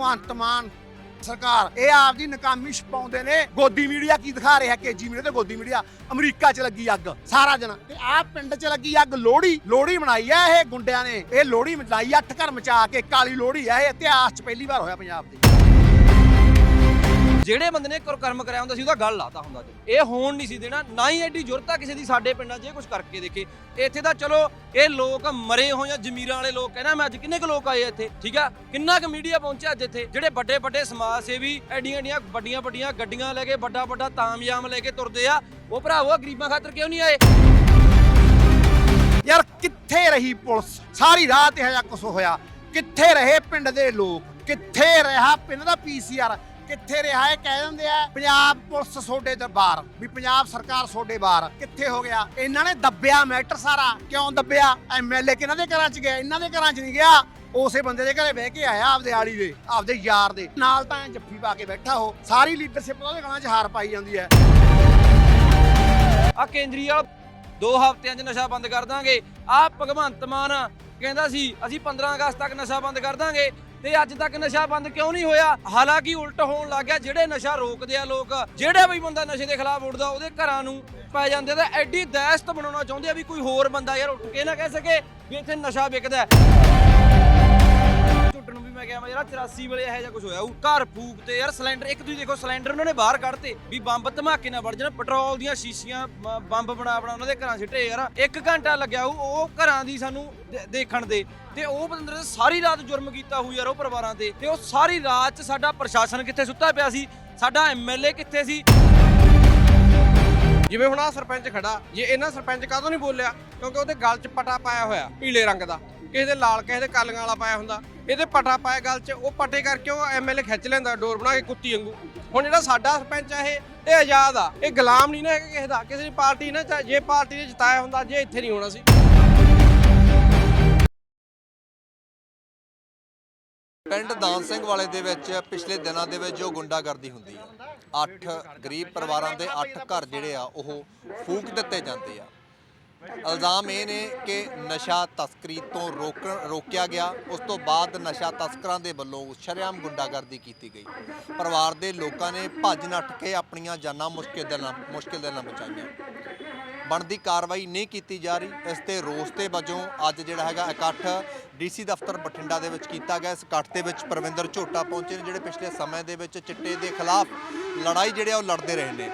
ਭਗਵੰਤ ਮਾਨ ਸਰਕਾਰ, ਇਹ ਆਪਦੀ ਨਕਾਮੀ ਛਪਾਉਂਦੇ ਨੇ। ਗੋਦੀ ਮੀਡੀਆ ਕੀ ਦਿਖਾ ਰਿਹਾ? ਕੇਜੀ ਮੀਡੀਆ ਤੇ ਗੋਦੀ ਮੀਡੀਆ। ਅਮਰੀਕਾ 'ਚ ਲੱਗੀ ਅੱਗ, ਸਾਰਾ ਦਿਨ ਤੇ ਆਹ ਪਿੰਡ 'ਚ ਲੱਗੀ ਅੱਗ, ਲੋਹੜੀ। ਲੋਹੜੀ ਮਨਾਈ ਆ ਇਹ ਗੁੰਡਿਆਂ ਨੇ। ਇਹ ਲੋਹੜੀ ਮਚਾਈ ਅੱਠ ਘਰ ਮਚਾ ਕੇ, ਕਾਲੀ ਲੋਹੜੀ ਆ ਇਹ ਇਤਿਹਾਸ 'ਚ ਪਹਿਲੀ ਵਾਰ ਹੋਇਆ ਪੰਜਾਬ ਦੇ ਜਿਹੜੇ ਬੰਦੇ ਨੇ ਕਰਮ ਕਰਿਆ ਹੁੰਦਾ ਸੀ, ਉਹਦਾ ਗੱਲ ਲਾਤਾ ਹੁੰਦਾ ਜੀ ਇਹ ਹੋਣ ਨਹੀਂ ਸੀ ਦੇਣਾ, ਨਾ ਹੀ ਐਡੀ ਜ਼ਰੂਰਤ ਆ ਕਿਸੇ ਦੀ ਸਾਡੇ ਪਿੰਡਾਂ 'ਚ ਇਹ ਕੁਝ ਕਰਕੇ ਦੇਖੇ। ਇੱਥੇ ਤਾਂ ਚਲੋ, ਇਹ ਲੋਕ ਮਰੇ ਹੋਏ ਆ, ਜ਼ਮੀਰਾਂ ਵਾਲੇ ਲੋਕ, ਕਹਿੰਦਾ ਮੈਂ ਅੱਜ ਕਿੰਨੇ ਕੁ ਲੋਕ ਆਏ ਇੱਥੇ, ਠੀਕ ਆ? ਕਿੰਨਾ ਕੁ ਮੀਡੀਆ ਪਹੁੰਚਿਆ ਅੱਜ ਇੱਥੇ? ਜਿਹੜੇ ਵੱਡੇ ਵੱਡੇ ਸਮਾਜ ਸੇਵੀ ਐਡੀਆਂ ਐਡੀਆਂ ਵੱਡੀਆਂ ਵੱਡੀਆਂ ਗੱਡੀਆਂ ਲੈ ਕੇ ਵੱਡਾ ਵੱਡਾ ਤਾਮਯਾਮ ਲੈ ਕੇ ਤੁਰਦੇ ਆ, ਉਹ ਭਰਾਵੋ ਗਰੀਬਾਂ ਖਾਤਰ ਕਿਉਂ ਨਹੀਂ ਆਏ? ਯਾਰ, ਕਿੱਥੇ ਰਹੀ ਪੁਲਿਸ? ਸਾਰੀ ਰਾਤ ਇਹ ਜਿਹਾ ਕੁਛ ਹੋਇਆ। ਕਿੱਥੇ ਰਹੇ ਪਿੰਡ ਦੇ ਲੋਕ? ਕਿੱਥੇ ਰਿਹਾ ਪਿੰਡ ਦਾ ਪੀਸੀਆਰ ਕਿੱਥੇ ਰਿਹਾ ਇਹ ਕਹਿ ਦਿੰਦੇ ਆ? ਪੰਜਾਬ ਪੁਲਿਸ ਸੋਡੇ ਦੇ ਵੀ ਪੰਜਾਬ ਸਰਕਾਰ ਸੋਡੇ ਬਾਹਰ। ਕਿੱਥੇ ਹੋ ਗਿਆ? ਇਹਨਾਂ ਨੇ ਦੱਬਿਆ ਮੈਟਰ ਸਾਰਾ। ਕਿਉਂ ਦੱਬਿਆ? ਐਮਐਲਏ ਕਿਹਨਾਂ ਦੇ ਘਰਾਂ 'ਚ ਗਿਆ? ਇਹਨਾਂ ਦੇ ਘਰਾਂ 'ਚ ਨਹੀਂ ਗਿਆ। ਉਸੇ ਬੰਦੇ ਦੇ ਘਰੇ ਬਹਿ ਕੇ ਆਇਆ ਆਪਦੇ ਆੜੀ ਦੇ, ਆਪਦੇ ਯਾਰ ਦੇ। ਨਾਲ ਤਾਂ ਐਂ ਜੱਫੀ ਪਾ ਕੇ ਬੈਠਾ ਉਹ। ਸਾਰੀ ਲੀਡਰਸ਼ਿਪ ਉਹਦੇ ਗਲਾਂ 'ਚ ਹਾਰ ਪਾਈ ਜਾਂਦੀ ਹੈ। ਆ ਕੇਂਦਰੀ ਵਾਲਾ ਦੋ ਹਫ਼ਤਿਆਂ 'ਚ ਨਸ਼ਾ ਬੰਦ ਕਰ ਦਾਂਗੇ। ਆ ਭਗਵੰਤ ਮਾਨ ਕਹਿੰਦਾ ਸੀ, ਅਸੀਂ 15 ਅਗਸਤ ਤੱਕ ਨਸ਼ਾ ਬੰਦ ਕਰ ਦਾਂਗੇ। ਤੇ ਅੱਜ ਤੱਕ ਨਸ਼ਾ ਬੰਦ ਕਿਉਂ ਨਹੀਂ ਹੋਇਆ? ਹਾਲਾਂਕਿ ਉਲਟ ਹੋਣ ਲੱਗ ਗਿਆ, ਜਿਹੜੇ ਨਸ਼ਾ ਰੋਕਦੇ ਆ ਲੋਕ, ਜਿਹੜਾ ਵੀ ਬੰਦਾ ਨਸ਼ੇ ਦੇ ਖਿਲਾਫ ਉੱਠਦਾ, ਉਹਦੇ ਘਰਾਂ ਨੂੰ ਪੈ ਜਾਂਦੇ ਤਾਂ ਐਡੀ ਦਹਿਸ਼ਤ ਬਣਾਉਣਾ ਚਾਹੁੰਦੇ ਆ ਵੀ ਕੋਈ ਹੋਰ ਬੰਦਾ ਯਾਰ ਉੱਠ ਕੇ ਨਾ ਕਹਿ ਸਕੇ ਵੀ ਇੱਥੇ ਨਸ਼ਾ ਵਿਕਦਾ ਹੈ। ਨੂੰ ਵੀ ਮੈਂ ਕਿਹਾ ਮੈਂ, ਯਾਰ 84 ਵੇਲੇ ਇਹੋ ਜਿਹਾ ਕੁਝ ਹੋਇਆ। ਉਹ ਘਰ ਫੂਕ ਤੇ, ਯਾਰ ਸਿਲੰਡਰ, ਇੱਕ ਤੁਸੀਂ ਦੇਖੋ, ਸਿਲੰਡਰ ਉਹਨਾਂ ਨੇ ਬਾਹਰ ਕੱਢਤੇ ਵੀ ਬੰਬ ਧਮਾਕੇ ਨਾਲ ਵੜ ਜਾਣ, ਪੈਟਰੋਲ ਦੀਆਂ ਸ਼ੀਸ਼ੀਆਂ ਮ- ਬੰਬ ਬਣਾ ਬਣਾ ਉਹਨਾਂ ਦੇ ਘਰਾਂ ਸਿੱਟੇ ਯਾਰ ਇੱਕ ਘੰਟਾ ਲੱਗਿਆ ਉਹ ਉਹ ਘਰਾਂ ਦੀ ਸਾਨੂੰ ਦੇ- ਦੇਖਣ ਦੇ। ਤੇ ਉਹ ਬੰਦੇ ਨੇ ਸਾਰੀ ਰਾਤ ਜੁਰਮ ਕੀਤਾ ਹੋਊ ਯਾਰ ਉਹ ਪਰਿਵਾਰਾਂ ਤੇ। ਤੇ ਉਹ ਸਾਰੀ ਰਾਤ ਚ ਸਾਡਾ ਪ੍ਰਸ਼ਾਸਨ ਕਿੱਥੇ ਸੁੱਤਾ ਪਿਆ ਸੀ? ਸਾਡਾ ਐਮਐਲਏ ਕਿੱਥੇ ਸੀ? ਜਿਵੇਂ ਹੁਣ ਆ ਸਰਪੰਚ ਖੜਾ, ਜੇ ਇਹਨਾਂ ਸਰਪੰਚ ਕਾਹਤੋਂ ਨਹੀਂ ਬੋਲਿਆ? ਕਿਉਂਕਿ ਉਹਦੇ ਗਲ 'ਚ ਪਟਾ ਪਾਇਆ ਹੋਇਆ, ਪੀਲੇ ਰੰਗ ਦਾ। ਕਿਸੇ ਦੇ ਲਾਲ, ਕਿਸੇ ਦੇ ਕਾਲੀਆਂ ਵਾਲਾ ਪਾਇਆ ਹੁੰਦਾ। ਇਹਦੇ ਪਟਾ ਪਾਇਆ ਗਲ 'ਚ, ਉਹ ਪਟੇ ਕਰਕੇ ਉਹ ਐਮਐਲਏ ਖਿੱਚ ਲੈਂਦਾ, ਡੋਰ ਬਣਾ ਕੇ ਕੁੱਤੀ ਵਾਂਗੂ। ਹੁਣ ਜਿਹੜਾ ਸਾਡਾ ਸਰਪੰਚ ਆ ਇਹ ਇਹ ਆਜ਼ਾਦ ਆ। ਇਹ ਗੁਲਾਮ ਨਹੀਂ ਨਾ ਹੈਗਾ ਕਿਸੇ ਦਾ। ਕਿਸੇ ਦੀ ਪਾਰਟੀ ਨਾ ਚਾਹੇ ਜੇ ਪਾਰਟੀ ਨੇ ਜਿਤਾਇਆ ਹੁੰਦਾ, ਜੇ ਇੱਥੇ ਨਹੀਂ ਹੋਣਾ ਸੀ। ਪਿੰਡ ਦਾਨ ਸਿੰਘ ਵਾਲੇ ਦੇ ਵਿੱਚ ਪਿਛਲੇ ਦਿਨਾਂ ਦੇ ਵਿੱਚ ਜੋ ਗੁੰਡਾਗਰਦੀ ਹੁੰਦੀ ਹੈ ਅੱਠ ਗਰੀਬ ਪਰਿਵਾਰਾਂ ਦੇ ਅੱਠ ਘਰ ਜਿਹੜੇ ਆ, ਉਹ ਫੂਕ ਦਿੱਤੇ ਜਾਂਦੇ ਆ। ਇਲਜ਼ਾਮ ਇਹ ਨੇ ਕਿ ਨਸ਼ਾ ਤਸਕਰੀ ਤੋਂ ਰੋਕ, ਰੋਕਿਆ ਗਿਆ। ਉਸ ਤੋਂ ਬਾਅਦ ਨਸ਼ਾ ਤਸਕਰਾਂ ਦੇ ਵੱਲੋਂ ਸ਼ਰੇਆਮ ਗੁੰਡਾਗਰਦੀ ਕੀਤੀ ਗਈ। ਪਰਿਵਾਰ ਦੇ ਲੋਕਾਂ ਨੇ ਭੱਜ ਨੱਠ ਕੇ ਆਪਣੀਆਂ ਜਾਨਾਂ ਮੁਸ਼ਕਿਲ ਦੇ ਨਾਲ, ਮੁਸ਼ਕਿਲ ਦੇ ਨਾਲ ਬਚਾਈਆਂ। ਬਣਦੀ ਕਾਰਵਾਈ ਨਹੀਂ ਕੀਤੀ ਜਾ ਰਹੀ। ਇਸ ਤੇ ਰੋਸ ਤੇ ਵਜੋਂ ਅੱਜ ਜਿਹੜਾ ਹੈਗਾ ਇਕੱਠ ਡੀਸੀ ਦਫ਼ਤਰ ਬਠਿੰਡਾ ਦੇ ਵਿੱਚ ਕੀਤਾ ਗਿਆ। ਇਸ ਇਕੱਠ ਦੇ ਵਿੱਚ ਪਰਵਿੰਦਰ ਝੋਟਾ ਪਹੁੰਚੇ ਨੇ, ਜਿਹੜੇ ਪਿਛਲੇ ਸਮੇਂ ਦੇ ਵਿੱਚ ਚਿੱਟੇ ਦੇ ਖਿਲਾਫ ਲੜਾਈ ਜਿਹੜੇ ਆ ਉਹ ਲੜਦੇ ਰਹੇ ਨੇ।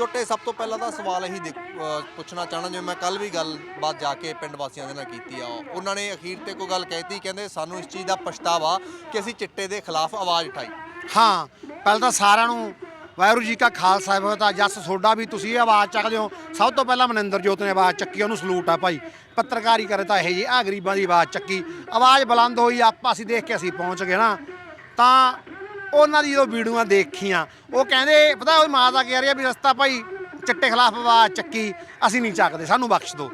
ਝੋਟੇ ਸਭ ਤੋਂ ਪਹਿਲਾਂ ਤਾਂ ਸਵਾਲ ਇਹੀ ਦੇਖ- ਅਹ ਪੁੱਛਣਾ ਚਾਹਣਾ, ਜਿਵੇਂ ਮੈਂ ਕੱਲ ਵੀ ਗੱਲਬਾਤ ਜਾ ਕੇ ਪਿੰਡ ਵਾਸੀਆਂ ਦੇ ਨਾਲ ਕੀਤੀ ਆ ਉਹਨਾਂ ਨੇ ਅਖੀਰ ਤੇ ਕੋਈ ਗੱਲ ਕਹਿਤੀ, ਕਹਿੰਦੇ ਸਾਨੂੰ ਇਸ ਚੀਜ਼ ਦਾ ਪਛਤਾਵਾ ਕਿ ਅਸੀਂ ਚਿੱਟੇ ਦੇ ਖਿਲਾਫ ਆਵਾਜ਼ ਉਠਾਈ। ਹਾਂ, ਪਹਿਲਾਂ ਤਾਂ ਸਾਰਿਆਂ ਨੂੰ ਵਾਹਿਗੁਰੂ ਜੀ ਕਾ ਖਾਲਸਾ ਹੈ ਤਾਂ ਜਸ ਸੋਡਾ ਵੀ ਤੁਸੀਂ ਇਹ ਆਵਾਜ਼ ਚੱਕਦੇ ਹੋ। ਸਭ ਤੋਂ ਪਹਿਲਾਂ ਮਨਿੰਦਰ ਜੋਤ ਨੇ ਆਵਾਜ਼ ਚੱਕੀ, ਉਹਨੂੰ ਸਲੂਟ ਆ ਭਾਈ। ਪੱਤਰਕਾਰੀ ਕਰੇ ਤਾਂ ਇਹ ਜੀ ਆ ਗਰੀਬਾਂ ਦੀ ਆਵਾਜ਼ ਚੱਕੀ। ਆਵਾਜ਼ ਬੁਲੰਦ ਹੋਈ, ਆਪਾਂ ਅਸੀਂ ਦੇਖ ਕੇ ਅਸੀਂ ਪਹੁੰਚ ਗਏ ਨਾ। ਤਾਂ ਉਹਨਾਂ ਦੀ ਜਦੋਂ ਵੀਡੀਓਆਂ ਦੇਖੀਆਂ, ਉਹ ਕਹਿੰਦੇ, ਪਤਾ ਉਹ ਮਾਂ ਦਾ ਕਹਿ ਰਿਹਾ ਵੀ ਰਸਤਾ ਭਾਈ ਚਿੱਟੇ ਖਿਲਾਫ ਆਵਾਜ਼ ਚੱਕੀ, ਅਸੀਂ ਨਹੀਂ ਚੱਕਦੇ, ਸਾਨੂੰ ਬਖਸ਼ ਦਿਓ।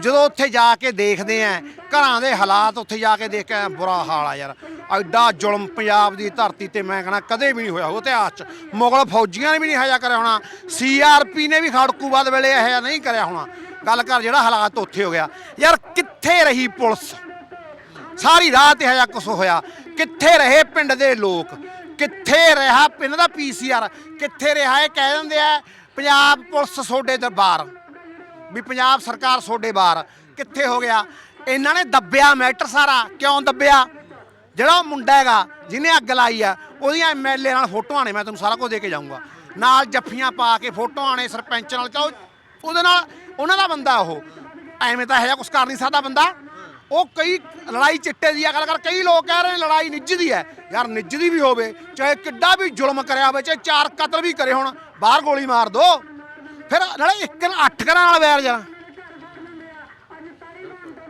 ਜਦੋਂ ਉੱਥੇ ਜਾ ਕੇ ਦੇਖਦੇ ਆਂ, ਘਰਾਂ ਦੇ ਹਾਲਾਤ ਉੱਥੇ ਜਾ ਕੇ ਦੇਖ ਕੇ ਬੁਰਾ ਹਾਲ ਆ ਯਾਰ। ਐਡਾ ਜ਼ੁਲਮ ਪੰਜਾਬ ਦੀ ਧਰਤੀ ਤੇ ਮੈਂ ਕਹਣਾ ਕਦੇ ਵੀ ਨਹੀਂ ਹੋਇਆ ਉਹ ਇਤਿਹਾਸ 'ਚ। ਮੁਗਲ ਫੌਜੀਆਂ ਨੇ ਵੀ ਨਹੀਂ ਹਜਾ ਕਰਿਆ ਹੋਣਾ। ਸੀਆਰਪੀ ਨੇ ਵੀ ਖੜਕੂਬਾਦ ਵੇਲੇ ਇਹ ਜਿਹਾ ਨਹੀਂ ਕਰਿਆ ਹੋਣਾ। ਗੱਲ ਕਰ ਜਿਹੜਾ ਹਾਲਾਤ ਉੱਥੇ ਹੋ ਗਿਆ। ਯਾਰ ਕਿੱਥੇ ਰਹੀ ਪੁਲਿਸ? ਸਾਰੀ ਰਾਤ ਇਹ ਜਿਹਾ ਕੁਛ ਹੋਇਆ। ਕਿੱਥੇ ਰਹੇ ਪਿੰਡ ਦੇ ਲੋਕ? ਕਿੱਥੇ ਰਿਹਾ ਇਹਨਾਂ ਦਾ ਪੀਸੀਆਰ? ਕਿੱਥੇ ਰਿਹਾ ਇਹ ਕਹਿ ਦਿੰਦੇ ਆ, ਪੰਜਾਬ ਪੁਲਿਸ ਸੋਡੇ ਦਰਬਾਰ। ਵੀ ਪੰਜਾਬ ਸਰਕਾਰ ਸੋਡੇ ਬਾਹਰ। ਕਿੱਥੇ ਹੋ ਗਿਆ? ਇਹਨਾਂ ਨੇ ਦੱਬਿਆ ਮੈਟਰ ਸਾਰਾ। ਕਿਉਂ ਦੱਬਿਆ? ਜਿਹੜਾ ਉਹ ਮੁੰਡਾ ਹੈਗਾ, ਜਿਹਨੇ ਅੱਗ ਲਾਈ ਆ, ਉਹਦੀਆਂ ਐਮਐਲਏ ਨਾਲ ਫੋਟੋਆਂ ਨੇ, ਮੈਂ ਤੁਹਾਨੂੰ ਸਾਰਾ ਕੁਝ ਦੇ ਕੇ ਜਾਊਂਗਾ। ਨਾਲ ਜੱਫੀਆਂ ਪਾ ਕੇ ਫੋਟੋਆਂ ਨੇ, ਸਰਪੰਚ ਨਾਲ ਚਾਹੋ ਉਹਦੇ ਨਾਲ, ਉਹਨਾਂ ਦਾ ਬੰਦਾ ਉਹ। ਐਵੇਂ ਤਾਂ ਹੈ ਜਿਹਾ ਕੁਝ ਕਰ ਨਹੀਂ ਸਕਦਾ ਬੰਦਾ। ਉਹ ਕਈ ਲੜਾਈ ਚਿੱਟੇ ਦੀ ਆ, ਗੱਲ ਕਰ, ਕਈ ਲੋਕ ਕਹਿ ਰਹੇ ਨੇ ਲੜਾਈ ਨਿੱਜ ਦੀ ਹੈ। ਯਾਰ ਨਿੱਜ ਦੀ ਵੀ ਹੋਵੇ, ਚਾਹੇ ਕਿੱਡਾ ਵੀ ਜ਼ੁਲਮ ਕਰਿਆ ਹੋਵੇ, ਚਾਹੇ ਚਾਰ ਕਤਲ ਵੀ ਕਰੇ ਹੋਣ, ਬਾਹਰ ਗੋਲੀ ਮਾਰ ਦੋ। ਫਿਰ ਨਾਲੇ ਇੱਕ ਦਿਨ ਅੱਠ ਘਰਾਂ ਨਾਲ ਵੈਰ ਜਾਣਾ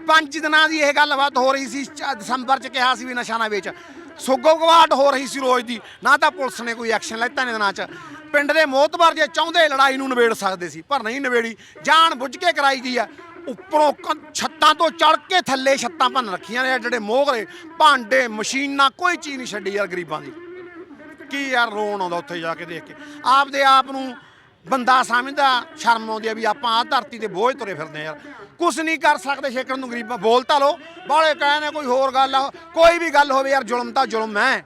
ਪੰਜ ਦਿਨਾਂ ਦੀ ਇਹ ਗੱਲਬਾਤ ਹੋ ਰਹੀ ਸੀ ਦਸੰਬਰ ਚ ਕਿਹਾ ਸੀ ਵੀ ਨਸ਼ਾ ਨਾ ਵੇਚ। ਸੋਗੋ ਗਵਾਟ ਹੋ ਰਹੀ ਸੀ ਰੋਜ਼ ਦੀ, ਨਾ ਤਾਂ ਪੁਲਿਸ ਨੇ ਕੋਈ ਐਕਸ਼ਨ ਲੈਤਾ ਤਿੰਨ ਦਿਨਾਂ ਚ। ਪਿੰਡ ਦੇ ਮੋਤਬਰ ਜੇ ਚਾਹੁੰਦੇ ਲੜਾਈ ਨੂੰ ਨਿਬੇੜ ਸਕਦੇ ਸੀ, ਪਰ ਨਹੀਂ ਨਿਬੇੜੀ, ਜਾਣ ਬੁੱਝ ਕੇ ਕਰਾਈ ਗਈ ਆ। ਉੱਪਰੋਂ ਛੱਤਾਂ ਤੋਂ ਚੜ ਕੇ ਥੱਲੇ ਛੱਤਾਂ ਭੰਨ ਰੱਖੀਆਂ ਨੇ ਜਿਹੜੇ ਮੋਹਰੇ, ਭਾਂਡੇ, ਮਸ਼ੀਨਾਂ, ਕੋਈ ਚੀਜ਼ ਨਹੀਂ ਛੱਡੀ ਯਾਰ ਗਰੀਬਾਂ ਦੀ। ਕੀ ਯਾਰ ਰੋਣ ਆਉਂਦਾ ਉੱਥੇ ਜਾ ਕੇ ਦੇਖ ਕੇ। ਆਪਦੇ ਆਪ ਨੂੰ ਬੰਦਾ ਸਮਝਦਾ, ਸ਼ਰਮ ਆਉਂਦੀ ਆ ਵੀ ਆਪਾਂ ਆਹ ਧਰਤੀ ਤੇ ਬੋਝ ਤੁਰੇ ਫਿਰਦੇ ਆ ਯਾਰ। ਕੁਛ ਨਹੀਂ ਕਰ ਸਕਦੇ ਛੇਕਣ ਨੂੰ ਗਰੀਬਾਂ, ਬੋਲ ਤਾਂ ਲੋ ਬਾਲੇ ਕਹਿੰਦੇ ਕੋਈ ਹੋਰ ਗੱਲ ਆ, ਕੋਈ ਵੀ ਗੱਲ ਹੋਵੇ ਯਾਰ, ਜ਼ੁਲਮ ਤਾਂ ਜ਼ੁਲਮ ਹੈ।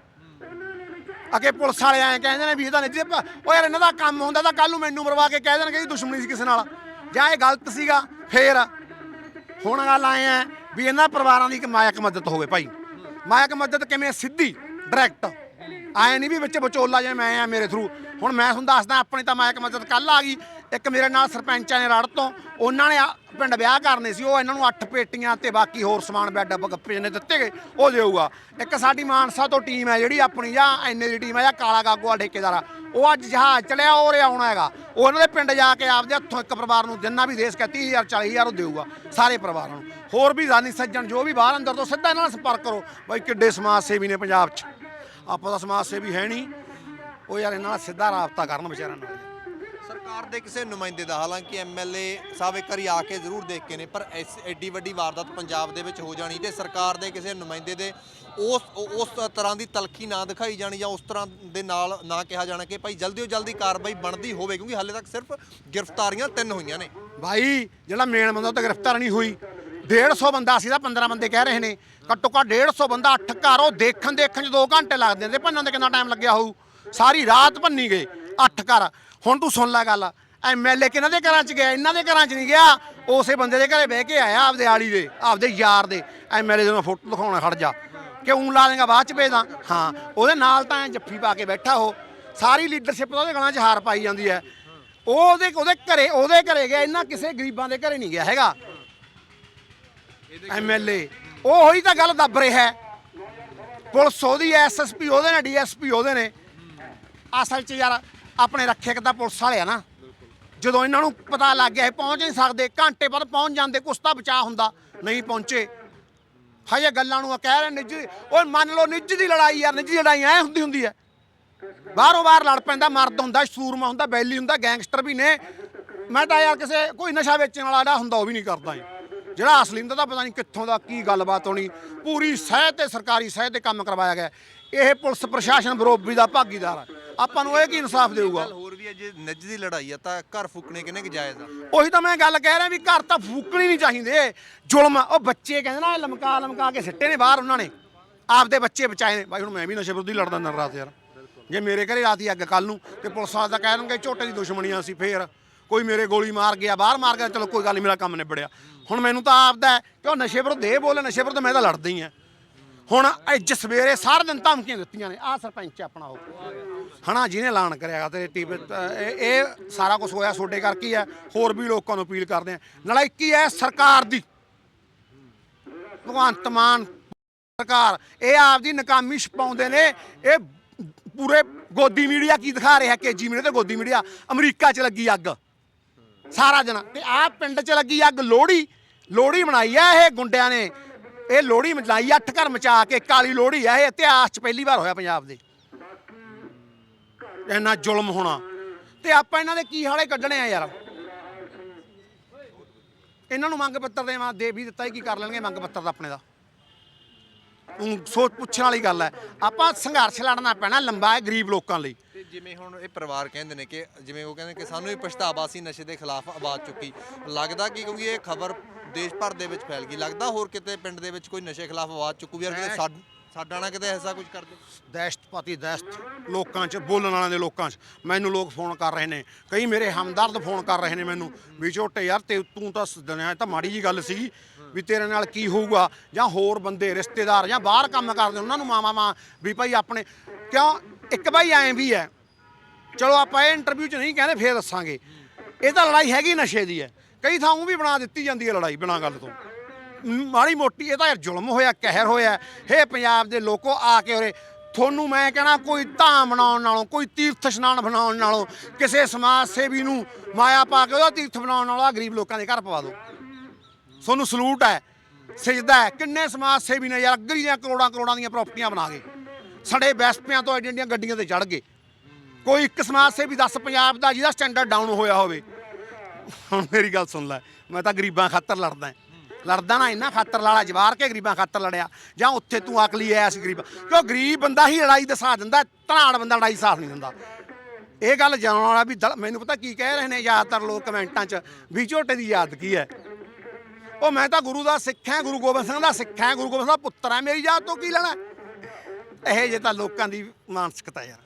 ਅਕੇ ਪੁਲਿਸ ਵਾਲੇ ਆਏ ਕਹਿੰਦੇ ਨੇ ਵੀ ਇਹਦਾ ਨਹੀਂ ਉਹ ਯਾਰ ਇਹਨਾਂ ਦਾ ਕੰਮ ਹੁੰਦਾ ਤਾਂ ਕੱਲ ਨੂੰ ਮੈਨੂੰ ਮਰਵਾ ਕੇ ਕਹਿ ਦੇਣਗੇ ਜੀ ਦੁਸ਼ਮਣੀ ਸੀ ਕਿਸੇ ਨਾਲ। ਜਾਂ ਇਹ ਗਲਤ ਸੀਗਾ ਫੇਰ ਹੁਣ ਗੱਲ ਆਏ ਆ ਵੀ ਇਹਨਾਂ ਪਰਿਵਾਰਾਂ ਦੀ ਇੱਕ ਮਾਇਕ ਮਦਦ ਹੋਵੇ ਭਾਈ। ਮਾਇਕ ਮਦਦ ਕਿਵੇਂ? ਸਿੱਧੀ, ਡਾਇਰੈਕਟ। ਆਏ ਨਹੀਂ ਵੀ ਵਿੱਚ ਵਿਚੋਲਾ ਜਿਵੇਂ ਮੈਂ ਆ ਮੇਰੇ ਥਰੂ ਹੁਣ ਮੈਂ ਤੁਹਾਨੂੰ ਦੱਸਦਾ, ਆਪਣੀ ਤਾਂ ਮਾਇਕ ਮਦਦ ਕੱਲ ਆ ਗਈ। ਇੱਕ ਮੇਰੇ ਨਾਲ ਸਰਪੰਚਾਂ ਨੇ ਰੜ ਤੋਂ, ਉਹਨਾਂ ਨੇ ਆ- ਪਿੰਡ ਵਿਆਹ ਕਰਨੇ ਸੀ, ਉਹ ਇਹਨਾਂ ਨੂੰ ਅੱਠ ਪੇਟੀਆਂ ਤੇ ਬਾਕੀ ਹੋਰ ਸਮਾਨ ਬੈੱਡ ਗੱਪੇ ਨੇ ਦਿੱਤੇ ਗਏ, ਉਹ ਦੇਊਗਾ। ਇੱਕ ਸਾਡੀ ਮਾਨਸਾ ਤੋਂ ਟੀਮ ਹੈ ਜਿਹੜੀ ਆਪਣੀ, ਜਾਂ ਐਨੇ ਦੀ ਟੀਮ ਹੈ, ਜਾਂ ਕਾਲਾ ਗਾਗੂਆ ਠੇਕੇਦਾਰ ਆ, ਉਹ ਅੱਜ ਜਹਾਜ਼ ਚਲਿਆ ਉਹ ਰੇ ਆਉਣਾ ਹੈਗਾ। ਉਹ ਉਹਨਾਂ ਦੇ ਪਿੰਡ ਜਾ ਕੇ ਆਪਦੇ ਹੱਥੋਂ ਇੱਕ ਪਰਿਵਾਰ ਨੂੰ ਜਿੰਨਾ ਵੀ ਦੇਸ਼ ਕਾ 30000 40000 ਉਹ ਦੇਊਗਾ, ਸਾਰੇ ਪਰਿਵਾਰਾਂ ਨੂੰ। ਹੋਰ ਵੀ ਜ਼ਾਨੀ ਸੱਜਣ, ਜੋ ਵੀ ਬਾਹਰ ਅੰਦਰ ਤੋਂ ਸਿੱਧਾ ਇਹਨਾਂ ਨਾਲ ਸੰਪਰਕ ਕਰੋ, ਬਾਈ ਕਿੱਡੇ ਸਮਾਜ ਸੇਵੀ ਨੇ ਪੰਜਾਬ 'ਚ। ਆਪਾਂ ਦਾ ਸਮਾਜ ਸੇਵੀ ਹੈ ਨਹੀਂ। ਉਹ ਯਾਰ ਇਹਨਾਂ ਨਾਲ ਸਿੱਧਾ ਰਾਬਤਾ ਕਰਨ ਵਿਚਾਰਿਆਂ ਨਾਲ। ਸਰਕਾਰ ਦੇ ਕਿਸੇ ਨੁਮਾਇੰਦੇ ਦਾ, ਹਾਲਾਂਕਿ ਐਮਐਲਏ ਸਾਹਿਬ ਇੱਕ ਵਾਰੀ ਆ ਕੇ ਜ਼ਰੂਰ ਦੇਖ ਕੇ ਨੇ, ਪਰ ਐਸ, ਐਡੀ ਵੱਡੀ ਵਾਰਦਾਤ ਪੰਜਾਬ ਦੇ ਵਿੱਚ ਹੋ ਜਾਣੀ ਤੇ ਸਰਕਾਰ ਦੇ ਕਿਸੇ ਨੁਮਾਇੰਦੇ ਦੇ ਉਸ ਉਸ ਤਰ੍ਹਾਂ ਦੀ ਤਲਖੀ ਨਾ ਦਿਖਾਈ ਜਾਣੀ ਜਾਂ ਉਸ ਤਰ੍ਹਾਂ ਦੇ ਨਾਲ ਨਾ ਕਿਹਾ ਜਾਣਾ ਕਿ ਭਾਈ ਜਲਦੀ ਤੋਂ ਜਲਦੀ ਕਾਰਵਾਈ ਬਣਦੀ ਹੋਵੇ, ਕਿਉਂਕਿ ਹਾਲੇ ਤੱਕ ਸਿਰਫ ਗ੍ਰਿਫਤਾਰੀਆਂ ਤਿੰਨ ਹੋਈਆਂ ਨੇ। ਭਾਈ, ਜਿਹੜਾ ਮੇਨ ਬੰਦਾ ਉਹ ਤਾਂ ਗ੍ਰਿਫਤਾਰ ਨਹੀਂ ਹੋਈ। 150 ਬੰਦਾ ਸੀ ਤਾਂ 15 ਬੰਦੇ ਕਹਿ ਰਹੇ ਨੇ। ਘੱਟੋ ਘੱਟ 150 ਬੰਦਾ ਅੱਠ ਘਰ ਉਹ ਦੇਖਣ ਦੇਖਣ ਚ 2 ਘੰਟੇ ਲੱਗਦੇ ਨੇ ਤੇ ਭੰਨਣ ਦੇ ਕਿੰਨਾ ਟਾਈਮ ਲੱਗਿਆ ਹੋਊ? ਸਾਰੀ ਰਾਤ ਭੰਨੀ ਗਏ, ਅੱਠ ਘਰ। ਹੁਣ ਤੂੰ ਸੁਣ ਲੈ ਗੱਲ ਐਮਐਲਏ ਕਿਹਨਾਂ ਦੇ ਘਰਾਂ ਚ ਗਿਆ, ਇਹਨਾਂ ਦੇ ਘਰਾਂ ਚ ਨਹੀਂ ਗਿਆ? ਉਸੇ ਬੰਦੇ ਦੇ ਘਰੇ ਬਹਿ ਕੇ ਆਇਆ ਆਪਦੇ ਆਲੀ ਦੇ, ਆਪਦੇ ਯਾਰ ਦੇ। ਐਮਐਲਏ ਦੇ ਨਾਲ ਫੋਟੋ ਦਿਖਾਉਣਾ ਖੜ ਜਾ। ਕਿਉਂ ਲਾ ਦੇਗਾ ਬਾਅਦ ਚ ਭੇਜਦਾ ਹਾਂ, ਉਹਦੇ ਨਾਲ ਤਾਂ ਐਂ ਜੱਫੀ ਪਾ ਕੇ ਬੈਠਾ ਉਹ। ਸਾਰੀ ਲੀਡਰਸ਼ਿਪ ਉਹਦੇ ਗਲਾਂ 'ਚ ਹਾਰ ਪਾਈ ਜਾਂਦੀ ਹੈ ਉਹ ਉਹਦੇ ਉਹਦੇ ਘਰੇ ਉਹਦੇ ਘਰੇ ਗਿਆ ਇਹਨਾਂ ਕਿਸੇ ਗਰੀਬਾਂ ਦੇ ਘਰੇ ਨਹੀਂ ਗਿਆ ਹੈਗਾ। ਐਮਐਲਏ ਉਹ ਹੋਈ ਤਾਂ ਗੱਲ ਦੱਬ ਰਿਹਾ ਹੈ ਪੁਲਿਸ ਉਹਦੀ ਐਸਐਸਪੀ ਉਹਦੇ ਨੇ ਡੀਐਸਪੀ ਉਹਦੇ ਨੇ। ਅਸਲ 'ਚ ਯਾਰ ਆਪਣੇ ਰੱਖਿਅਕ ਤਾਂ ਪੁਲਿਸ ਵਾਲੇ ਆ ਨਾ। ਜਦੋਂ ਇਹਨਾਂ ਨੂੰ ਪਤਾ ਲੱਗ ਗਿਆ ਇਹ ਪਹੁੰਚ ਨਹੀਂ ਸਕਦੇ, ਘੰਟੇ ਬਾਅਦ ਪਹੁੰਚ ਜਾਂਦੇ, ਕੁਛ ਤਾਂ ਬਚਾਅ ਹੁੰਦਾ, ਨਹੀਂ ਪਹੁੰਚੇ। ਹਜੇ ਗੱਲਾਂ ਨੂੰ ਕਹਿ ਰਹੇ ਨਿੱਜੀ, ਓਏ ਮੰਨ ਲਓ ਨਿੱਜ ਦੀ ਲੜਾਈ ਯਾਰ, ਨਿੱਜ ਦੀ ਲੜਾਈ ਐ ਹੁੰਦੀ ਹੁੰਦੀ ਹੈ। ਬਾਹਰੋਂ ਬਾਹਰ ਲੜ ਪੈਂਦਾ, ਮਰਦ ਹੁੰਦਾ, ਸੂਰਮਾ ਹੁੰਦਾ, ਬੈਲੀ ਹੁੰਦਾ, ਗੈਂਗਸਟਰ ਵੀ ਨੇ। ਮੈਂ ਤਾਂ ਯਾਰ ਕਿਸੇ ਕੋਈ ਨਸ਼ਾ ਵੇਚਣ ਵਾਲਾ ਜਿਹੜਾ ਹੁੰਦਾ ਉਹ ਵੀ ਨਹੀਂ ਕਰਦਾ ਜਿਹੜਾ ਅਸਲੀ ਹੁੰਦਾ ਤਾਂ ਪਤਾ ਨਹੀਂ ਕਿੱਥੋਂ ਦਾ ਕੀ ਗੱਲਬਾਤ ਹੋਣੀ। ਪੂਰੀ ਸਹਿ ਤੇ ਸਰਕਾਰੀ ਸਹਿ ਤੇ ਕੰਮ ਕਰਵਾਇਆ ਗਿਆ। ਇਹ ਪੁਲਿਸ ਪ੍ਰਸ਼ਾਸਨ ਬਰੋਬਰੀ ਦਾ ਭਾਗੀਦਾਰ ਹੈ ਆਪਾਂ ਨੂੰ ਇਹ ਕੀ ਇਨਸਾਫ ਦੇਊਗਾ? ਗੱਲ ਹੋਰ ਵੀ ਹੈ ਜੇ ਨਿੱਜ ਦੀ ਲੜਾਈ ਆ ਤਾਂ ਘਰ ਫੂਕਣੇ ਕਿੰਨੇ ਕੁ ਜਾਇਜ਼ ਆ? ਉਹੀ ਤਾਂ ਮੈਂ ਗੱਲ ਕਹਿ ਰਿਹਾ ਵੀ ਘਰ ਤਾਂ ਫੂਕਣੀ ਨਹੀਂ ਚਾਹੀਦੇ। ਜ਼ੁਲਮ ਆ। ਉਹ ਬੱਚੇ ਕਹਿੰਦੇ ਨਾ ਇਹ ਲਮਕਾ ਲਮਕਾ ਕੇ ਸਿੱਟੇ ਨੇ ਬਾਹਰ ਉਹਨਾਂ ਨੇ। ਆਪਦੇ ਬੱਚੇ ਬਚਾਏ ਨੇ। ਬਾਈ ਹੁਣ ਮੈਂ ਵੀ ਨਸ਼ੇ ਵਿਰੁੱਧ ਹੀ ਲੜਦਾ ਦਿਨ ਰਾਤ ਯਾਰ। ਜੇ ਮੇਰੇ ਘਰੇ ਰਾਤੀ ਅੱਗ ਕੱਲ ਨੂੰ ਤੇ ਪੁਲਿਸ ਵਾਲੇ ਤਾਂ ਕਹਿ ਦੇਣਗੇ ਝੋਟੇ ਦੀ ਦੁਸ਼ਮਣੀਆਂ ਸੀ ਫੇਰ। ਕੋਈ ਮੇਰੇ ਗੋਲੀ ਮਾਰ ਗਿਆ ਬਾਹਰ ਮਾਰ ਗਿਆ ਚਲੋ ਕੋਈ ਗੱਲ ਨਹੀਂ ਮੇਰਾ ਕੰਮ ਨਿਬੜਿਆ। ਹੁਣ ਮੈਨੂੰ ਤਾਂ ਆਪਦਾ ਹੈ ਕਿ ਉਹ ਨਸ਼ੇ ਵਿਰੁੱਧ ਇਹ ਬੋਲੇ ਨਸ਼ੇ ਵਿਰੁੱਧ ਮੈਂ ਤਾਂ ਲੜਦਾ ਹੀ ਆ ਹੁਣ ਅੱਜ ਸਵੇਰੇ ਸਾਰਾ ਦਿਨ ਧਮਕੀਆਂ ਦਿੱਤੀਆਂ ਨੇ। ਆਹ ਸਰਪੰਚ ਆਪਣਾ ਉਹ। ਹਨਾ, ਜਿਹਨੇ ਐਲਾਨ ਕਰਿਆਗਾ ਤੇ ਟੀਵੀ ਇਹ ਸਾਰਾ ਕੁਝ ਹੋਇਆ ਤੁਹਾਡੇ ਕਰਕੇ ਹੀ ਹੈ? ਹੋਰ ਵੀ ਲੋਕਾਂ ਨੂੰ ਅਪੀਲ ਕਰਦੇ ਆ। ਨਲਾਇਕੀ ਹੈ ਸਰਕਾਰ ਦੀ। ਭਗਵੰਤ ਮਾਨ ਸਰਕਾਰ, ਇਹ ਆਪਦੀ ਨਕਾਮੀ ਛਪਾਉਂਦੇ ਨੇ। ਇਹ ਪੂਰੇ ਗੋਦੀ ਮੀਡੀਆ ਕੀ ਦਿਖਾ ਰਿਹਾ? ਕੇਜੀ ਮੀਡੀਆ ਤੇ ਗੋਦੀ ਮੀਡੀਆ। ਅਮਰੀਕਾ 'ਚ ਲੱਗੀ ਅੱਗ। ਸਾਰਾ ਦਿਨ ਤੇ ਆਹ ਪਿੰਡ 'ਚ ਲੱਗੀ ਅੱਗ। ਲੋਹੜੀ ਲੋਹੜੀ ਮਨਾਈ ਆ ਇਹ ਗੁੰਡਿਆਂ ਨੇ। ਇਹ ਲੋਹੜੀ ਮਚਾਈ, ਅੱਠ ਘਰ ਮਚਾ ਕੇ ਕਾਲੀ ਲੋਹੜੀ ਆ, ਇਹ ਇਤਿਹਾਸ 'ਚ ਪਹਿਲੀ ਵਾਰ ਹੋਇਆ ਪੰਜਾਬ ਦੇ। ਇੰਨਾ ਜ਼ੁਲਮ ਹੋਣਾ। ਤੇ ਆਪਾਂ ਇਹਨਾਂ ਦੇ ਕੀ ਹਾਲੇ ਕੱਢਣੇ ਆ ਯਾਰ? ਇਹਨਾਂ ਨੂੰ ਮੰਗ ਪੱਤਰ ਦੇ ਦੇ ਵੀ ਦਿੱਤਾ ਹੀ ਕੀ ਕਰ ਲੈਣਗੇ ਮੰਗ ਪੱਤਰ ਦਾ ਆਪਣੇ ਦਾ। ਸੋਚ ਪੁੱਛਣ ਵਾਲੀ ਗੱਲ ਹੈ। ਆਪਾਂ ਸੰਘਰਸ਼ ਲੜਨਾ ਪੈਣਾ ਲੰਬਾ ਹੈ ਗਰੀਬ ਲੋਕਾਂ ਲਈ। ਤੇ ਜਿਵੇਂ ਹੁਣ ਇਹ ਪਰਿਵਾਰ ਕਹਿੰਦੇ ਨੇ ਕਿ, ਜਿਵੇਂ ਉਹ ਕਹਿੰਦੇ ਕਿ ਸਾਨੂੰ ਵੀ ਪਛਤਾਵਾ ਸੀ ਨਸ਼ੇ ਦੇ ਖਿਲਾਫ ਆਵਾਜ਼ ਚੁੱਕੀ। ਲੱਗਦਾ ਕਿ ਕਿਉਂਕਿ ਇਹ ਖਬਰ ਦੇਸ਼ ਭਰ ਦੇ ਵਿੱਚ ਫੈਲ ਗਈ। ਲੱਗਦਾ ਹੋਰ ਕਿਤੇ ਪਿੰਡ ਦੇ ਵਿੱਚ ਕੋਈ ਨਸ਼ੇ ਖਿਲਾਫ ਆਵਾਜ਼ ਚੁੱਕੂ ਯਾਰ ਕਿਤੇ ਸਾਡ- ਸਾਡਾ ਨਾ ਕਿਤੇ ਐਸਾ ਕੁਝ ਕਰ ਦੇ। ਦਹਿਸ਼ਤਪਤੀ ਦਹਿਸ਼ਤ ਲੋਕਾਂ 'ਚ ਬੋਲਣ ਵਾਲਿਆਂ ਦੇ ਲੋਕਾਂ 'ਚ। ਮੈਨੂੰ ਲੋਕ ਫੋਨ ਕਰ ਰਹੇ ਨੇ। ਕਈ ਮੇਰੇ ਹਮਦਰਦ ਫੋਨ ਕਰ ਰਹੇ ਨੇ ਮੈਨੂੰ। ਵੀ ਝੋਟੇ ਯਾਰ ਤੇ ਤੂੰ ਤਾਂ ਦੁਨੀਆ 'ਚ ਤਾਂ ਮਾੜੀ ਜੀ ਗੱਲ ਸੀਗੀ ਵੀ ਤੇਰੇ ਨਾਲ ਕੀ ਹੋਊਗਾ? ਜਾਂ ਹੋਰ ਬੰਦੇ ਰਿਸ਼ਤੇਦਾਰ ਜਾਂ ਬਾਹਰ ਕੰਮ ਕਰਦੇ ਉਹਨਾਂ ਨੂੰ ਮਾਵਾ ਮਾਂ ਵੀ ਭਾਈ ਆਪਣੇ ਕਿਉਂ? ਇੱਕ ਭਾਈ ਐਂ ਵੀ ਹੈ। ਚਲੋ ਆਪਾਂ ਇਹ ਇੰਟਰਵਿਊ 'ਚ ਨਹੀਂ ਕਹਿੰਦੇ ਫੇਰ ਦੱਸਾਂਗੇ। ਇਹ ਤਾਂ ਲੜਾਈ ਹੈਗੀ ਨਸ਼ੇ ਦੀ ਹੈ। ਕਈ ਥਾਂ ਵੀ ਬਣਾ ਦਿੱਤੀ ਜਾਂਦੀ ਹੈ ਲੜਾਈ ਬਿਨਾਂ ਗੱਲ ਤੋਂ। ਮਾੜੀ ਮੋਟੀ ਇਹ ਤਾਂ ਯਾਰ ਜ਼ੁਲਮ ਹੋਇਆ, ਕਹਿਰ ਹੋਇਆ। ਹੇ ਪੰਜਾਬ ਦੇ ਲੋਕੋ, ਆ ਕੇ ਉਰੇ, ਤੁਹਾਨੂੰ ਮੈਂ ਕਹਿਣਾ, ਕੋਈ ਧਾਮ ਬਣਾਉਣ ਨਾਲੋਂ, ਕੋਈ ਤੀਰਥ ਇਸ਼ਨਾਨ ਬਣਾਉਣ ਨਾਲੋਂ, ਕਿਸੇ ਸਮਾਜ ਸੇਵੀ ਨੂੰ ਮਾਇਆ ਪਾ ਕੇ ਉਹਦਾ ਤੀਰਥ ਬਣਾਉਣ ਨਾਲੋਂ ਗਰੀਬ ਲੋਕਾਂ ਦੇ ਘਰ ਪਵਾ ਦਿਓ। ਤੁਹਾਨੂੰ ਸਲੂਟ ਹੈ, ਸਜਦਾ ਹੈ। ਕਿੰਨੇ ਸਮਾਜ ਸੇਵੀ ਨੇ ਯਾਰ ਅਗਰੀ ਦੀਆਂ ਕਰੋੜਾਂ ਕਰੋੜਾਂ ਦੀਆਂ ਪ੍ਰਾਪਰਟੀਆਂ ਬਣਾ ਗਏ ਸੜੇ ਵੈਸਪਿਆਂ ਤੋਂ ਐਡੀਆਂ ਐਡੀਆਂ ਗੱਡੀਆਂ ਤੇ ਚੜ ਗਏ। ਕੋਈ ਇੱਕ ਸਮਾਜ ਸੇਵੀ ਦੱਸ, ਪੰਜਾਬ ਦਾ ਜਿਹਦਾ ਸਟੈਂਡਰਡ ਡਾਊਨ ਹੋਇਆ ਹੋਵੇ ਹੁਣ ਮੇਰੀ ਗੱਲ ਸੁਣ ਲੈ, ਮੈਂ ਤਾਂ ਗਰੀਬਾਂ ਖਾਤਰ ਲੜਦਾ ਲੜਦਾ ਨਾ ਇੰਨਾ ਖਾਤਰ ਲਾਲਾ ਜਵਾਰ ਕੇ ਗਰੀਬਾਂ ਖਾਤਰ ਲੜਿਆ। ਜਾਂ ਉੱਥੇ ਤੂੰ ਅਕਲੀ ਆਇਆ ਸੀ ਗਰੀਬ। ਕਿਉਂ ਗਰੀਬ ਬੰਦਾ ਹੀ ਲੜਾਈ ਦਾ ਸਾਥ ਦਿੰਦਾ, ਧਨਾੜ ਬੰਦਾ ਲੜਾਈ ਸਾਥ ਨਹੀਂ ਦਿੰਦਾ। ਇਹ ਗੱਲ ਜਾਣਨ ਵਾਲਾ ਵੀ ਦਲ- ਮੈਨੂੰ ਪਤਾ ਕੀ ਕਹਿ ਰਹੇ ਨੇ ਜ਼ਿਆਦਾਤਰ ਲੋਕ ਕਮੈਂਟਾਂ 'ਚ, ਵੀ ਝੋਟੇ ਦੀ ਯਾਦ ਕੀ ਹੈ ਉਹ ਮੈਂ ਤਾਂ ਗੁਰੂ ਦਾ ਸਿੱਖ ਹਾਂ ਗੁਰੂ ਗੋਬਿੰਦ ਸਿੰਘ ਦਾ ਸਿੱਖ ਹਾਂ ਗੁਰੂ ਗੋਬਿੰਦ ਸਿੰਘ ਦਾ ਪੁੱਤਰ ਹਾਂ ਮੇਰੀ ਯਾਦ ਤੋਂ ਕੀ ਲੈਣਾ? ਇਹ ਜੇ ਤਾਂ ਲੋਕਾਂ ਦੀ ਮਾਨਸਿਕਤਾ ਯਾਰ।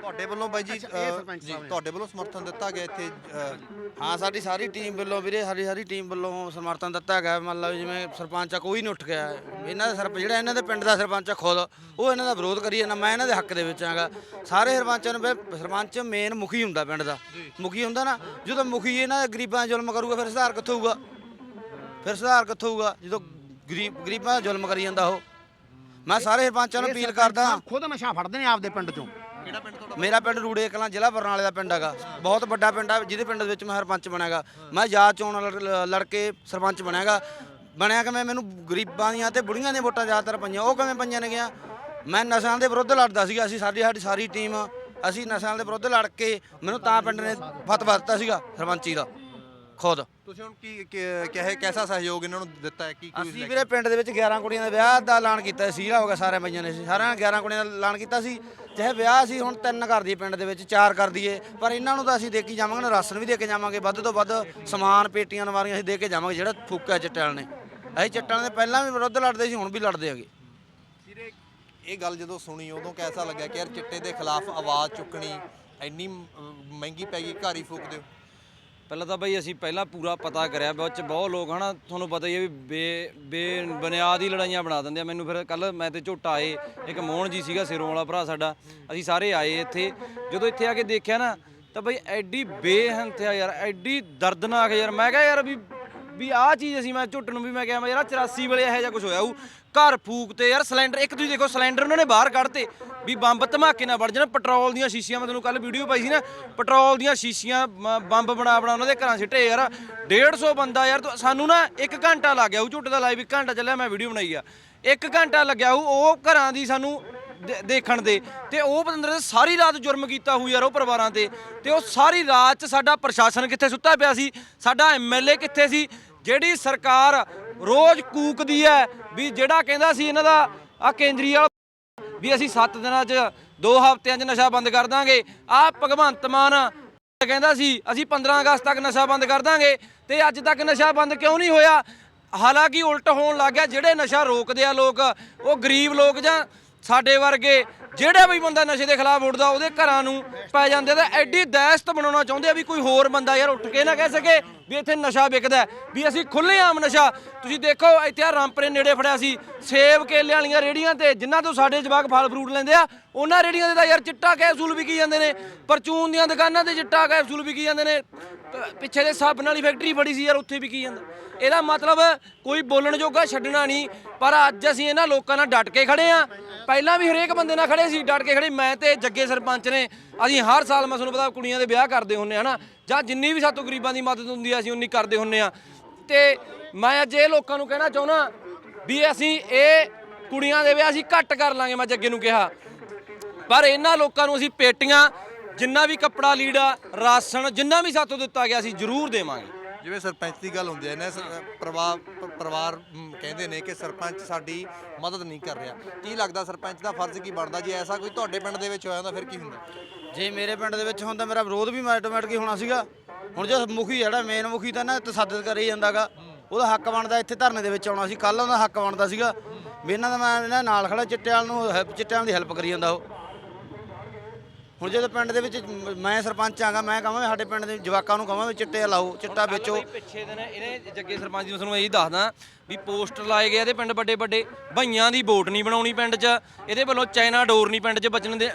ਤੁਹਾਡੇ ਵੱਲੋਂ ਬਾਈ ਜੀ। ਤੁਹਾਡੇ ਵੱਲੋਂ ਸਮਰਥਨ ਦਿੱਤਾ ਗਿਆ ਇੱਥੇ ਹਾਂ ਸਾਡੀ ਸਾਰੀ ਟੀਮ ਵੱਲੋਂ ਵੀਰੇ ਸਾਡੀ ਸਾਰੀ ਟੀਮ ਵੱਲੋਂ ਸਮਰਥਨ ਦਿੱਤਾ ਗਿਆ। ਮੰਨ ਲਓ ਜਿਵੇਂ ਸਰਪੰਚ ਆ ਕੋਈ ਨਹੀਂ ਉੱਠ ਗਿਆ। ਇਹਨਾਂ ਦਾ ਸਰਪ ਜਿਹੜਾ ਇਹਨਾਂ ਦੇ ਪਿੰਡ ਦਾ ਸਰਪੰਚ ਆ ਖੁਦ ਉਹ ਇਹਨਾਂ ਦਾ ਵਿਰੋਧ ਕਰੀ ਜਾਂਦਾ। ਮੈਂ ਇਹਨਾਂ ਦੇ ਹੱਕ ਦੇ ਵਿੱਚ ਆਂਗਾ। ਸਾਰੇ ਸਰਪੰਚਾਂ ਨੂੰ ਸਰਪੰਚ ਮੇਨ ਮੁਖੀ ਹੁੰਦਾ ਪਿੰਡ ਦਾ। ਮੁਖੀ ਹੁੰਦਾ ਨਾ ਜਦੋਂ ਮੁਖੀ ਇਹਨਾਂ ਦੇ ਗਰੀਬਾਂ ਦਾ ਜ਼ੁਲਮ ਕਰੂਗਾ ਫਿਰ ਸੁਧਾਰ ਕਿੱਥੋਂ ਹੋਊਗਾ? ਫਿਰ ਸੁਧਾਰ ਕਿੱਥੋਂ ਹੋਊਗਾ? ਜਦੋਂ ਗਰੀਬ ਗਰੀਬਾਂ ਦਾ ਜ਼ੁਲਮ ਕਰੀ ਜਾਂਦਾ ਉਹ। ਮੈਂ ਸਾਰੇ ਸਰਪੰਚਾਂ ਨੂੰ ਅਪੀਲ ਕਰਦਾ ਖੁਦ ਨਸ਼ਾ ਫੜਦੇ ਨੇ ਆਪਦੇ ਪਿੰਡ ਚੋਂ। ਕਿਹੜਾ ਪਿੰਡ ਤੁਹਾਡਾ? ਮੇਰਾ ਪਿੰਡ ਰੂੜੇ ਕਲਾਂ ਜ਼ਿਲ੍ਹਾ ਬਰਨਾਲੇ ਦਾ ਪਿੰਡ ਹੈਗਾ। ਬਹੁਤ ਵੱਡਾ ਪਿੰਡ ਹੈ ਜਿਹਦੇ ਪਿੰਡ ਦੇ ਵਿੱਚ ਮੈਂ ਸਰਪੰਚ ਬਣਿਆਗਾ ਮੈਂ ਯਾਦ ਚੋਣ ਲੜ- ਲੜ ਕੇ ਸਰਪੰਚ ਬਣਿਆਗਾ ਬਣਿਆ ਕਿ ਮੈਂ ਮੈਨੂੰ ਗਰੀਬਾਂ ਦੀਆਂ ਤੇ ਬੁੜੀਆਂ ਦੀਆਂ ਵੋਟਾਂ ਜ਼ਿਆਦਾਤਰ ਪਈਆਂ। ਉਹ ਕਿਵੇਂ ਪਈਆਂ ਨੇ ਗਿਆ ਮੈਂ ਨਸ਼ਿਆਂ ਦੇ ਵਿਰੁੱਧ ਲੜਦਾ ਸੀਗਾ। ਅਸੀਂ ਸਾਡੀ ਸਾਡੀ ਸਾਰੀ ਟੀਮ ਅਸੀਂ ਨਸ਼ਿਆਂ ਦੇ ਵਿਰੁੱਧ ਲੜ ਕੇ ਮੈਨੂੰ ਤਾਂ ਪਿੰਡ ਨੇ ਫਤਵਾ ਦਿੱਤਾ ਸੀਗਾ ਸਰਪੰਚੀ ਦਾ। ਖੁਦ। ਤੁਸੀਂ ਹੁਣ ਕੀ ਕਿਹੇ ਕੈਸਾ ਸਹਿਯੋਗ ਇਹਨਾਂ ਨੂੰ ਦਿੱਤਾ ਹੈ? ਕੀ ਅਸੀਂ ਵੀਰੇ ਪਿੰਡ ਦੇ ਵਿੱਚ 11 ਕੁੜੀਆਂ ਦੇ ਵਿਆਹ ਦਾ ਐਲਾਨ ਕੀਤਾ ਸੀ। ਸੀਰਾ ਹੋ ਗਿਆ ਸਾਰੇ ਪਈਆਂ ਨੇ। ਸੀ ਸਾਰਿਆਂ ਨੇ 11 ਕੁੜੀਆਂ ਦਾ ਐਲਾਨ ਕੀਤਾ ਸੀ। ਚਾਹੇ ਵਿਆਹ ਸੀ, ਹੁਣ ਤਿੰਨ ਕਰ ਦਈਏ ਪਿੰਡ ਦੇ ਵਿੱਚ, ਚਾਰ ਕਰ ਦਈਏ ਪਰ ਇਹਨਾਂ ਨੂੰ ਤਾਂ ਅਸੀਂ ਦੇ ਕੇ ਜਾਵਾਂਗੇ, ਨਾ ਰਾਸ਼ਨ ਵੀ ਦੇ ਕੇ ਜਾਵਾਂਗੇ, ਵੱਧ ਤੋਂ ਵੱਧ ਸਮਾਨ, ਪੇਟੀਆਂ ਨਵਾਰੀਆਂ ਅਸੀਂ ਦੇ ਕੇ ਜਾਵਾਂਗੇ, ਜਿਹੜਾ ਫੂਕਿਆ ਚਿੱਟਿਆਂ ਨੇ। ਅਸੀਂ ਚਿੱਟਿਆਂ ਦੇ ਪਹਿਲਾਂ ਵੀ ਵਿਰੁੱਧ ਲੜਦੇ ਸੀ, ਹੁਣ ਵੀ ਲੜਦੇ ਹੈਗੇ। ਵੀਰੇ, ਇਹ ਗੱਲ ਜਦੋਂ ਸੁਣੀ, ਉਦੋਂ ਕੈਸਾ ਲੱਗਿਆ ਕਿ ਯਾਰ ਚਿੱਟੇ ਦੇ ਖਿਲਾਫ ਆਵਾਜ਼ ਚੁੱਕਣੀ, ਇੰਨੀ ਮਹਿੰਗੀ ਪੈ ਗਈ, ਘਰ ਹੀ ਫੂਕ ਦਿਓ। ਪਹਿਲਾਂ ਤਾਂ ਬਈ ਅਸੀਂ ਪਹਿਲਾਂ ਪੂਰਾ ਪਤਾ ਕਰਿਆ ਵਿੱਚ ਬਹੁਤ ਲੋਕ ਹਨਾ, ਤੁਹਾਨੂੰ ਪਤਾ ਹੀ ਹੈ ਵੀ ਬੇ ਬੇ ਬੁਨਿਆਦ ਹੀ ਲੜਾਈਆਂ ਬਣਾ ਦਿੰਦੇ ਆ। ਮੈਨੂੰ ਫਿਰ ਕੱਲ ਮੈਂ ਤੇ ਝੋਟਾ ਆਏ, ਇੱਕ ਮੋਹਨ ਜੀ ਸੀਗਾ ਸਿਰੋਂ ਵਾਲਾ ਭਰਾ ਸਾਡਾ, ਅਸੀਂ ਸਾਰੇ ਆਏ ਇੱਥੇ। ਜਦੋਂ ਇੱਥੇ ਆ ਕੇ ਦੇਖਿਆ ਨਾ, ਤਾਂ ਬਈ ਐਡੀ ਬੇਹੰਥਿਆ ਯਾਰ, ਐਡੀ ਦਰਦਨਾਕ ਯਾਰ। ਮੈਂ ਕਿਹਾ ਯਾਰ ਵੀ ਵੀ ਆਹ ਚੀਜ਼ ਅਸੀਂ, ਮੈਂ ਝੁੱਟ ਨੂੰ ਵੀ ਮੈਂ ਕਿਹਾ, ਮੈਂ ਯਾਰ 84 ਵੇਲੇ ਇਹੋ ਜਿਹਾ ਕੁਝ ਹੋਇਆ ਉਹ ਘਰ ਫੂਕ ਤੇ ਯਾਰ ਸਿਲੰਡਰ, ਇੱਕ ਤੁਸੀਂ ਦੇਖੋ ਸਿਲੰਡਰ ਉਹਨਾਂ ਨੇ ਬਾਹਰ ਕੱਢਤੇ ਵੀ ਬੰਬ ਧਮਾਕੇ ਨਾਲ ਵੜ ਜਾਣਾ, ਪੈਟਰੋਲ ਦੀਆਂ ਸ਼ੀਸ਼ੀਆਂ, ਮੈਂ ਤੁਹਾਨੂੰ ਕੱਲ ਵੀਡੀਓ ਪਾਈ ਸੀ ਨਾ, ਪੈਟਰੋਲ ਦੀਆਂ ਸ਼ੀਸ਼ੀਆਂ ਮ- ਬੰਬ ਬਣਾ ਬਣਾ ਉਹਨਾਂ ਦੇ ਘਰਾਂ ਸਿੱਟੇ ਯਾਰ 150 ਬੰਦਾ ਯਾਰ, ਤੁ- ਸਾਨੂੰ ਨਾ 1 ਘੰਟਾ ਲੱਗ ਗਿਆ, ਉਹ ਝੁੱਟ ਦਾ ਲਾਈਵ 1 ਘੰਟਾ ਚੱਲਿਆ, ਮੈਂ ਵੀਡੀਓ ਬਣਾਈ ਆ। 1 ਘੰਟਾ ਲੱਗਿਆ ਉਹ ਉਹ ਘਰਾਂ ਦੀ ਸਾਨੂੰ ਦੇ- ਦੇਖਣ ਦੇ। ਤੇ ਉਹ ਬੰਦੇ ਨੇ ਸਾਰੀ ਰਾਤ ਜੁਰਮ ਕੀਤਾ ਹੋਊ ਯਾਰ ਉਹ ਪਰਿਵਾਰਾਂ ਤੇ। ਤੇ ਉਹ ਸਾਰੀ ਰਾਤ ਚ ਸਾਡਾ ਪ੍ਰਸ਼ਾਸਨ ਕਿੱਥੇ ਸੁੱਤਾ ਪਿਆ ਸੀ? ਸਾਡਾ ਐਮਐਲਏ ਕਿੱਥੇ ਸੀ? ਜਿਹੜੀ ਸਰਕਾਰ ਰੋਜ਼ ਕੂਕਦੀ ਹੈ ਵੀ ਜਿਹੜਾ ਕਹਿੰਦਾ ਸੀ ਇਹਨਾਂ ਦਾ ਆ ਕੇਂਦਰੀ ਵਾਲਾ ਵੀ ਅਸੀਂ 7 ਦਿਨਾਂ 'ਚ 2 ਹਫ਼ਤਿਆਂ 'ਚ ਨਸ਼ਾ ਬੰਦ ਕਰ ਦਾਂਗੇ। ਆ ਭਗਵੰਤ ਮਾਨ ਕਹਿੰਦਾ ਸੀ, ਅਸੀਂ 15 ਅਗਸਤ ਤੱਕ ਨਸ਼ਾ ਬੰਦ ਕਰ ਦਾਂਗੇ ਤੇ ਅੱਜ ਤੱਕ ਨਸ਼ਾ ਬੰਦ ਕਿਉਂ ਨਹੀਂ ਹੋਇਆ? ਹਾਲਾਂਕਿ ਉਲਟ ਹੋਣ ਲੱਗ ਗਿਆ, ਜਿਹੜੇ ਨਸ਼ਾ ਰੋਕਦੇ ਆ ਲੋਕ, ਉਹ ਗਰੀਬ ਲੋਕ ਜਾਂ ਸਾਡੇ ਵਰਗੇ ਜਿਹੜਾ ਵੀ ਬੰਦਾ ਨਸ਼ੇ ਦੇ ਖਿਲਾਫ ਉੱਠਦਾ, ਉਹਦੇ ਘਰਾਂ ਨੂੰ ਪੈ ਜਾਂਦੇ ਤੇ ਐਡੀ ਦਹਿਸ਼ਤ ਬਣਾਉਣਾ ਚਾਹੁੰਦੇ ਆ ਵੀ ਕੋਈ ਹੋਰ ਬੰਦਾ ਯਾਰ ਉੱਠ ਕੇ ਨਾ ਕਹਿ ਸਕੇ ਵੀ ਇੱਥੇ ਨਸ਼ਾ ਵਿਕਦਾ ਵੀ ਅਸੀਂ ਖੁੱਲ੍ਹੇਆਮ ਨਸ਼ਾ। ਤੁਸੀਂ ਦੇਖੋ, ਇੱਥੇ ਆ ਰਾਮਪਰੇ ਨੇੜੇ ਫੜਿਆ ਸੀ, ਸੇਬ ਕੇਲੇ ਵਾਲੀਆਂ ਰੇੜੀਆਂ ਤੇ ਜਿਨ੍ਹਾਂ ਤੋਂ ਸਾਡੇ ਜਵਾਕ ਫਲ ਫਰੂਟ ਲੈਂਦੇ ਆ, ਉਹਨਾਂ ਰੇੜੀਆਂ ਦੇ ਤਾਂ ਯਾਰ ਚਿੱਟਾ ਕੈਪਸੂਲ ਵਿਕੀ ਜਾਂਦੇ ਨੇ, ਪਰਚੂਨ ਦੀਆਂ ਦੁਕਾਨਾਂ ਤੇ ਚਿੱਟਾ ਕੈਪਸੂਲ ਵਿਕੀ ਜਾਂਦੇ ਨੇ। ਪ- ਪਿੱਛੇ ਦੇ ਸਾਬਣ ਵਾਲੀ ਫੈਕਟਰੀ ਬੜੀ ਸੀ ਯਾਰ, ਉੱਥੇ ਵੀ ਕੀ ਜਾਂਦਾ। ਇਹਦਾ ਮਤਲਬ ਕੋਈ ਬੋਲਣ ਜੋਗਾ ਛੱਡਣਾ ਨਹੀਂ, ਪਰ ਅੱਜ ਅਸੀਂ ਇਹਨਾਂ ਲੋਕਾਂ ਨਾਲ ਡਟ ਕੇ ਖੜੇ ਆ ਪਹਿਲਾਂ ਵੀ ਹਰੇਕ ਬੰਦੇ ਨਾਲ ਖੜੇ ਸੀ, ਡਟ ਕੇ ਖੜੇ। ਮੈਂ ਤੇ ਜੱਗੇ ਸਰਪੰਚ ਨੇ, ਅਸੀਂ ਹਰ ਸਾਲ ਮੈਂ ਤੁਹਾਨੂੰ ਪਤਾ ਕੁੜੀਆਂ ਦੇ ਵਿਆਹ ਕਰਦੇ ਹੁੰਨੇ ਆ ਨਾ ਜਾਂ ਜਿੰਨੀ ਵੀ ਸਾਤੋਂ ਗਰੀਬਾਂ ਦੀ ਮਦਦ ਹੁੰਦੀ ਆ, ਅਸੀਂ ਉਨੀ ਕਰਦੇ ਹੁੰਨੇ ਆ। ਤੇ ਮੈਂ ਅੱਜ ਇਹ ਲੋਕਾਂ ਨੂੰ ਕਹਿਣਾ ਚਾਹੁੰਦਾ ਵੀ ਅਸੀਂ ਇਹ ਕੁੜੀਆਂ ਦੇ ਵਿਆਹ ਅਸੀਂ ਘੱਟ ਕਰ ਲਾਂਗੇ, ਮੈਂ ਜੱਗੇ ਨੂੰ ਕਿਹਾ। ਪਰ ਇਹਨਾਂ ਲੋਕਾਂ ਨੂੰ ਅਸੀਂ ਪੇਟੀਆਂ ਜਿੰਨਾ ਵੀ ਕੱਪੜਾ ਲੀੜਾ ਰਾਸ਼ਨ ਜਿੰਨਾ ਵੀ ਸਾਤੋਂ ਦਿੱਤਾ ਗਿਆ ਅਸੀਂ ਜ਼ਰੂਰ ਦੇਵਾਂਗੇ। ਜਿਵੇਂ ਸਰਪੰਚ ਦੀ ਗੱਲ ਹੁੰਦੀ ਹੈ ਨਾ ਸਰ- ਪਰਿਵਾਰ ਪ- ਪਰਿਵਾਰ ਮ, ਕਹਿੰਦੇ ਨੇ ਕਿ ਸਰਪੰਚ ਸਾਡੀ ਮਦਦ ਨਹੀਂ ਕਰ ਰਿਹਾ। ਕੀ ਲੱਗਦਾ ਸਰਪੰਚ ਦਾ ਫਰਜ਼ ਕੀ ਬਣਦਾ? ਜੇ ਐਸਾ ਕੋਈ ਤੁਹਾਡੇ ਪਿੰਡ ਦੇ ਵਿੱਚ ਹੋਇਆ ਹੁੰਦਾ ਫਿਰ ਕੀ ਹੁੰਦਾ? ਜੇ ਮੇਰੇ ਪਿੰਡ ਦੇ ਵਿੱਚ ਹੁੰਦਾ ਮੇਰਾ ਵਿਰੋਧ ਵੀ ਆਟੋਮੈਟਿਕ ਹੀ ਹੋਣਾ ਸੀਗਾ। ਹੁਣ ਜੇ ਮੁਖੀ ਜਿਹੜਾ ਮੇਨ ਮੁਖੀ ਤਾਂ ਨਾ ਤਸੱਦਦ ਕਰੀ ਜਾਂਦਾਗਾ। ਉਹਦਾ ਹੱਕ ਬਣਦਾ ਇੱਥੇ ਧਰਨੇ ਦੇ ਵਿੱਚ ਆਉਣਾ ਸੀ। ਕੱਲ ਉਹਦਾ ਹੱਕ ਬਣਦਾ ਸੀਗਾ। ਵੀ ਇਹਨਾਂ ਦਾ ਮੈਂ ਇਹਨਾਂ ਨਾਲ ਖੜਾ ਚਿੱਟਿਆਂ ਨੂੰ ਹੈਲਪ- ਚਿੱਟਿਆਂ ਦੀ ਹੈਲਪ ਕਰੀ ਜਾਂਦਾ ਉਹ। ਹੁਣ ਜਦੋਂ ਪਿੰਡ ਦੇ ਵਿੱਚ ਮ- ਮੈਂ ਸਰਪੰਚ ਆਂਗਾ ਮੈਂ ਕਹਾਂ ਵੀ ਸਾਡੇ ਪਿੰਡ ਦੇ ਜਵਾਕਾਂ ਨੂੰ ਕਹਾਂ ਵੀ ਚਿੱਟੇ ਲਾਓ ਚਿੱਟਾ ਵੇਚੋ। ਬਈ ਪਿੱਛੇ ਦਿਨ ਇਹਨੇ ਜੱਗੇ ਸਰਪੰਚ ਜੀ ਨੂੰ ਤੁਹਾਨੂੰ ਇਹੀ ਦੱਸਦਾ ਵੀ ਪੋਸਟਰ ਲਾਏ ਗਏ ਇਹਦੇ ਪਿੰਡ ਵੱਡੇ ਵੱਡੇ ਭਈਆਂ ਦੀ ਵੋਟ ਨਹੀਂ ਬਣਾਉਣੀ ਪਿੰਡ 'ਚ ਇਹਦੇ ਵੱਲੋਂ ਚਾਈਨਾ ਡੋਰ ਨਹੀਂ ਪਿੰਡ 'ਚ ਬਚਣ ਦੇ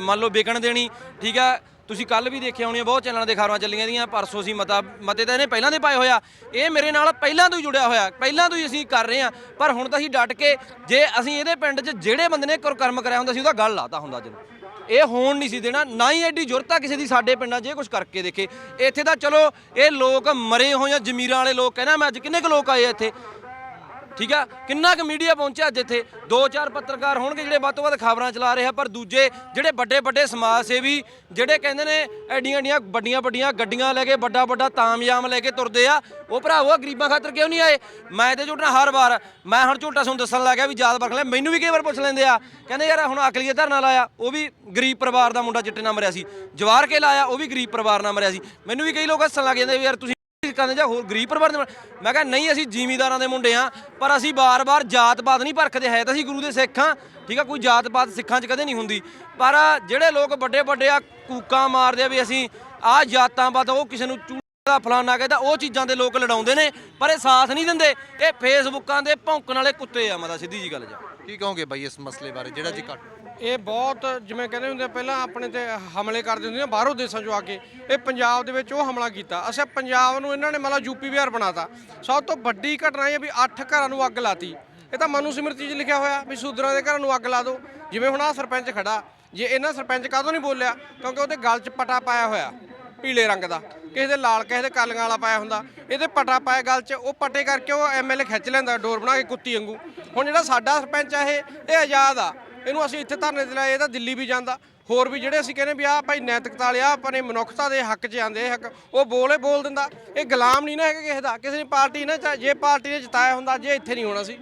ਮੰਨ ਲਓ ਵਿਕਣ ਦੇਣੀ ਠੀਕ ਆ? ਤੁਸੀਂ ਕੱਲ ਵੀ ਦੇਖਿਆ ਹੋਣੀ ਬਹੁਤ ਚੈਨਲਾਂ ਦੇ ਖਬਰਾਂ ਚੱਲੀਆਂ ਦੀਆਂ ਪਰਸੋਂ ਸੀ ਮਤਾ ਮਤੇ ਤਾਂ ਇਹਨੇ ਪਹਿਲਾਂ ਦੇ ਪਾਏ ਹੋਇਆ ਇਹ ਮੇਰੇ ਨਾਲ ਪਹਿਲਾਂ ਤੋਂ ਹੀ ਜੁੜਿਆ ਹੋਇਆ ਪਹਿਲਾਂ ਤੋਂ ਹੀ ਅਸੀਂ ਕਰ ਰਹੇ ਹਾਂ ਪਰ ਹੁਣ ਤਾਂ ਅਸੀਂ ਡਟ ਕੇ ਜੇ ਅਸੀਂ ਇਹਦੇ ਪਿੰਡ 'ਚ ਜਿਹੜੇ ਬੰਦੇ ਨੇ ਕੁਰਕਰਮ ਕਰਿਆ ਹੁੰਦਾ ਸੀ ਉਹਦਾ ਗੱਲ ਲਾਤਾ ਹੁੰਦਾ ਜਦੋਂ। ਇਹ ਹੋਣ ਨਹੀਂ ਸੀ ਦੇਣਾ, ਨਾ ਹੀ ਐਡੀ ਜ਼ਰੂਰਤ ਆ ਕਿਸੇ ਦੀ ਸਾਡੇ ਪਿੰਡਾਂ 'ਚ, ਇਹ ਕੁਝ ਕਰਕੇ ਦੇਖੇ। ਇੱਥੇ ਤਾਂ ਚਲੋ, ਇਹ ਲੋਕ ਮਰੇ ਹੋਏ ਆ, ਜ਼ਮੀਰਾਂ ਵਾਲੇ ਲੋਕ, ਕਹਿੰਦਾ ਮੈਂ ਅੱਜ ਕਿੰਨੇ ਕੁ ਲੋਕ ਆਏ ਆ ਇੱਥੇ? ਠੀਕ ਆ? ਕਿੰਨਾ ਕੁ ਮੀਡੀਆ ਪਹੁੰਚਿਆ ਅੱਜ ਇੱਥੇ? ਦੋ ਚਾਰ ਪੱਤਰਕਾਰ ਹੋਣਗੇ ਜਿਹੜੇ ਵੱਧ ਤੋਂ ਵੱਧ ਖਬਰਾਂ ਚਲਾ ਰਹੇ ਆ, ਪਰ ਦੂਜੇ ਜਿਹੜੇ ਵੱਡੇ ਵੱਡੇ ਸਮਾਜ ਸੇਵੀ, ਜਿਹੜੇ ਕਹਿੰਦੇ ਨੇ ਐਡੀਆਂ ਐਡੀਆਂ ਵੱਡੀਆਂ ਵੱਡੀਆਂ ਗੱਡੀਆਂ ਲੈ ਕੇ ਵੱਡਾ ਵੱਡਾ ਤਾਮਯਾਮ ਲੈ ਕੇ ਤੁਰਦੇ ਆ, ਉਹ ਭਰਾਵੋ ਗਰੀਬਾਂ ਖਾਤਰ ਕਿਉਂ ਨਹੀਂ ਆਏ? ਮੈਂ ਤੇ ਝੂਟਣਾ ਹਰ ਵਾਰ, ਮੈਂ ਹੁਣ ਝੂਟਾ ਤੁਹਾਨੂੰ ਦੱਸਣ ਲੱਗਾ ਵੀ ਯਾਦ ਵਰਖ ਲੈ, ਮੈਨੂੰ ਵੀ ਕਈ ਵਾਰ ਪੁੱਛ ਲੈਂਦੇ ਆ, ਕਹਿੰਦੇ ਯਾਰ ਹੁਣ ਅਕਲੀਏ ਧਰਨਾ ਲਾਇਆ, ਉਹ ਵੀ ਗਰੀਬ ਪਰਿਵਾਰ ਦਾ ਮੁੰਡਾ ਚਿੱਟੇ ਨਾਲ ਮਰਿਆ ਸੀ ਜਵਾਰ ਕੇ ਲਾਇਆ ਉਹ ਵੀ ਗਰੀਬ ਪਰਿਵਾਰ ਨਾਲ ਮਰਿਆ ਸੀ, ਮੈਨੂੰ ਵੀ ਕਈ ਲੋਕ ਹੱਸਣ ਲੱਗ ਜਾਂਦੇ ਵੀ ਯਾਰ ਤੁਸੀਂ ਕਹਿੰਦੇ ਜਾਂ ਹੋਰ ਗਰੀਬ ਪਰਿਵਾਰ ਦੇ ਮੈਂ ਕਿਹਾ ਨਹੀਂ, ਅਸੀਂ ਜਿਮੀਦਾਰਾਂ ਦੇ ਮੁੰਡੇ ਆ ਪਰ ਅਸੀਂ ਬਾਰ-ਬਾਰ ਜਾਤ-ਪਾਤ ਨਹੀਂ ਪਰਖਦੇ ਹੈ ਤਾਂ ਅਸੀਂ ਗੁਰੂ ਦੇ ਸਿੱਖ ਆ ਠੀਕ ਆ, ਕੋਈ ਜਾਤ-ਪਾਤ ਸਿੱਖਾਂ 'ਚ ਕਦੇ ਨਹੀਂ ਹੁੰਦੀ। ਪਰ ਜਿਹੜੇ ਲੋਕ ਵੱਡੇ ਵੱਡੇ ਆ, ਕੂਕਾਂ ਮਾਰਦੇ ਆ ਵੀ ਅਸੀਂ ਆ ਜਾਤਾਂ ਪਾਤ ਉਹ ਕਿਸੇ ਨੂੰ ਚੂੜਾ ਦਾ ਫਲਾਨਾ ਕਹਿੰਦਾ, ਉਹ ਚੀਜ਼ਾਂ ਦੇ ਲੋਕ ਲੜਾਉਂਦੇ ਨੇ, ਪਰ ਇਹ ਸਾਥ ਨਹੀਂ ਦਿੰਦੇ। ਇਹ ਫੇਸਬੁੱਕਾਂ ਦੇ ਭੌਂਕਣ ਵਾਲੇ ਕੁੱਤੇ ਆ ਮਤਲਬ ਸਿੱਧੀ ਜੀ ਗੱਲ ਜਾ। ਕੀ ਕਹੋਗੇ ਬਾਈ ਇਸ ਮਸਲੇ ਬਾਰੇ? ਜਿਹੜਾ ਜੀ ਘੱਟ ਇਹ ਬਹੁਤ ਜਿਵੇਂ ਕਹਿੰਦੇ ਹੁੰਦੇ ਆ, ਪਹਿਲਾਂ ਆਪਣੇ ਤੇ ਹਮਲੇ ਕਰਦੇ ਹੁੰਦੇ ਨੇ ਬਾਹਰੋਂ ਦੇਸ਼ਾਂ ਚੋਂ ਆ ਕੇ। ਇਹ ਪੰਜਾਬ ਦੇ ਵਿੱਚ ਉਹ ਹਮਲਾ ਕੀਤਾ। ਅੱਛਾ ਪੰਜਾਬ ਨੂੰ ਇਹਨਾਂ ਨੇ ਮਤਲਬ ਯੂਪੀ ਬਿਹਾਰ ਬਣਾਤਾ। ਸਭ ਤੋਂ ਵੱਡੀ ਘਟਨਾ ਇਹ ਹੈ ਵੀ 8 ਘਰਾਂ ਨੂੰ ਅੱਗ ਲਾਤੀ। ਇਹ ਤਾਂ ਮਨੂ ਸਿਮਰਤੀ 'ਚ ਲਿਖਿਆ ਹੋਇਆ ਵੀ ਸੂਦਰਾਂ ਦੇ ਘਰਾਂ ਨੂੰ ਅੱਗ ਲਾ ਦਿਓ। ਜਿਵੇਂ ਹੁਣ ਆ ਸਰਪੰਚ ਖੜਾ ਜੇ ਇਹਨਾਂ ਸਰਪੰਚ ਕਾਹਤੋਂ ਨਹੀਂ ਬੋਲਿਆ? ਕਿਉਂਕਿ ਉਹਦੇ ਗਲ 'ਚ ਪਟਾ ਪਾਇਆ ਹੋਇਆ ਪੀਲੇ ਰੰਗ ਦਾ। ਕਿਸੇ ਦੇ ਲਾਲ ਕਿਸੇ ਦੇ ਕਾਲੀਆਂ ਵਾਲਾ ਪਾਇਆ ਹੁੰਦਾ। ਇਹਦੇ ਪਟਾ ਪਾਇਆ ਗਲ 'ਚ ਉਹ ਪਟੇ ਕਰਕੇ ਉਹ ਐਮਐਲਏ ਖਿੱਚ ਲੈਂਦਾ ਡੋਰ ਬਣਾ ਕੇ ਕੁੱਤੀ ਵਾਂਗੂ। ਹੁਣ ਜਿਹੜਾ ਸਾਡਾ ਸਰਪੰਚ ਆ ਇਹ ਇਹ ਆਜ਼ਾਦ ਆ। ਇਹਨੂੰ ਅਸੀਂ ਇੱਥੇ ਧਰਨੇ ਤੇ ਲਾਏ, ਇਹ ਤਾਂ ਦਿੱਲੀ ਵੀ ਜਾਂਦਾ। ਹੋਰ ਵੀ ਜਿਹੜੇ ਅਸੀਂ ਕਹਿੰਦੇ ਵੀ ਆ ਭਾਈ ਨੈਤਿਕਤਾ ਵਾਲੇ ਆ ਆਪਣੇ ਮਨੁੱਖਤਾ ਦੇ ਹੱਕ 'ਚ ਆਂਦੇ ਹੱਕ, ਉਹ ਬੋਲੇ ਬੋਲ ਦਿੰਦਾ। ਇਹ ਗੁਲਾਮ ਨਹੀਂ ਨਾ ਹੈਗਾ ਕਿਸੇ ਦਾ, ਕਿਸੇ ਦੀ ਪਾਰਟੀ ਨਾ ਜੇ ਪਾਰਟੀ ਨੇ ਜਿਤਾਇਆ ਹੁੰਦਾ, ਜੇ ਇੱਥੇ ਨਹੀਂ ਹੋਣਾ ਸੀ।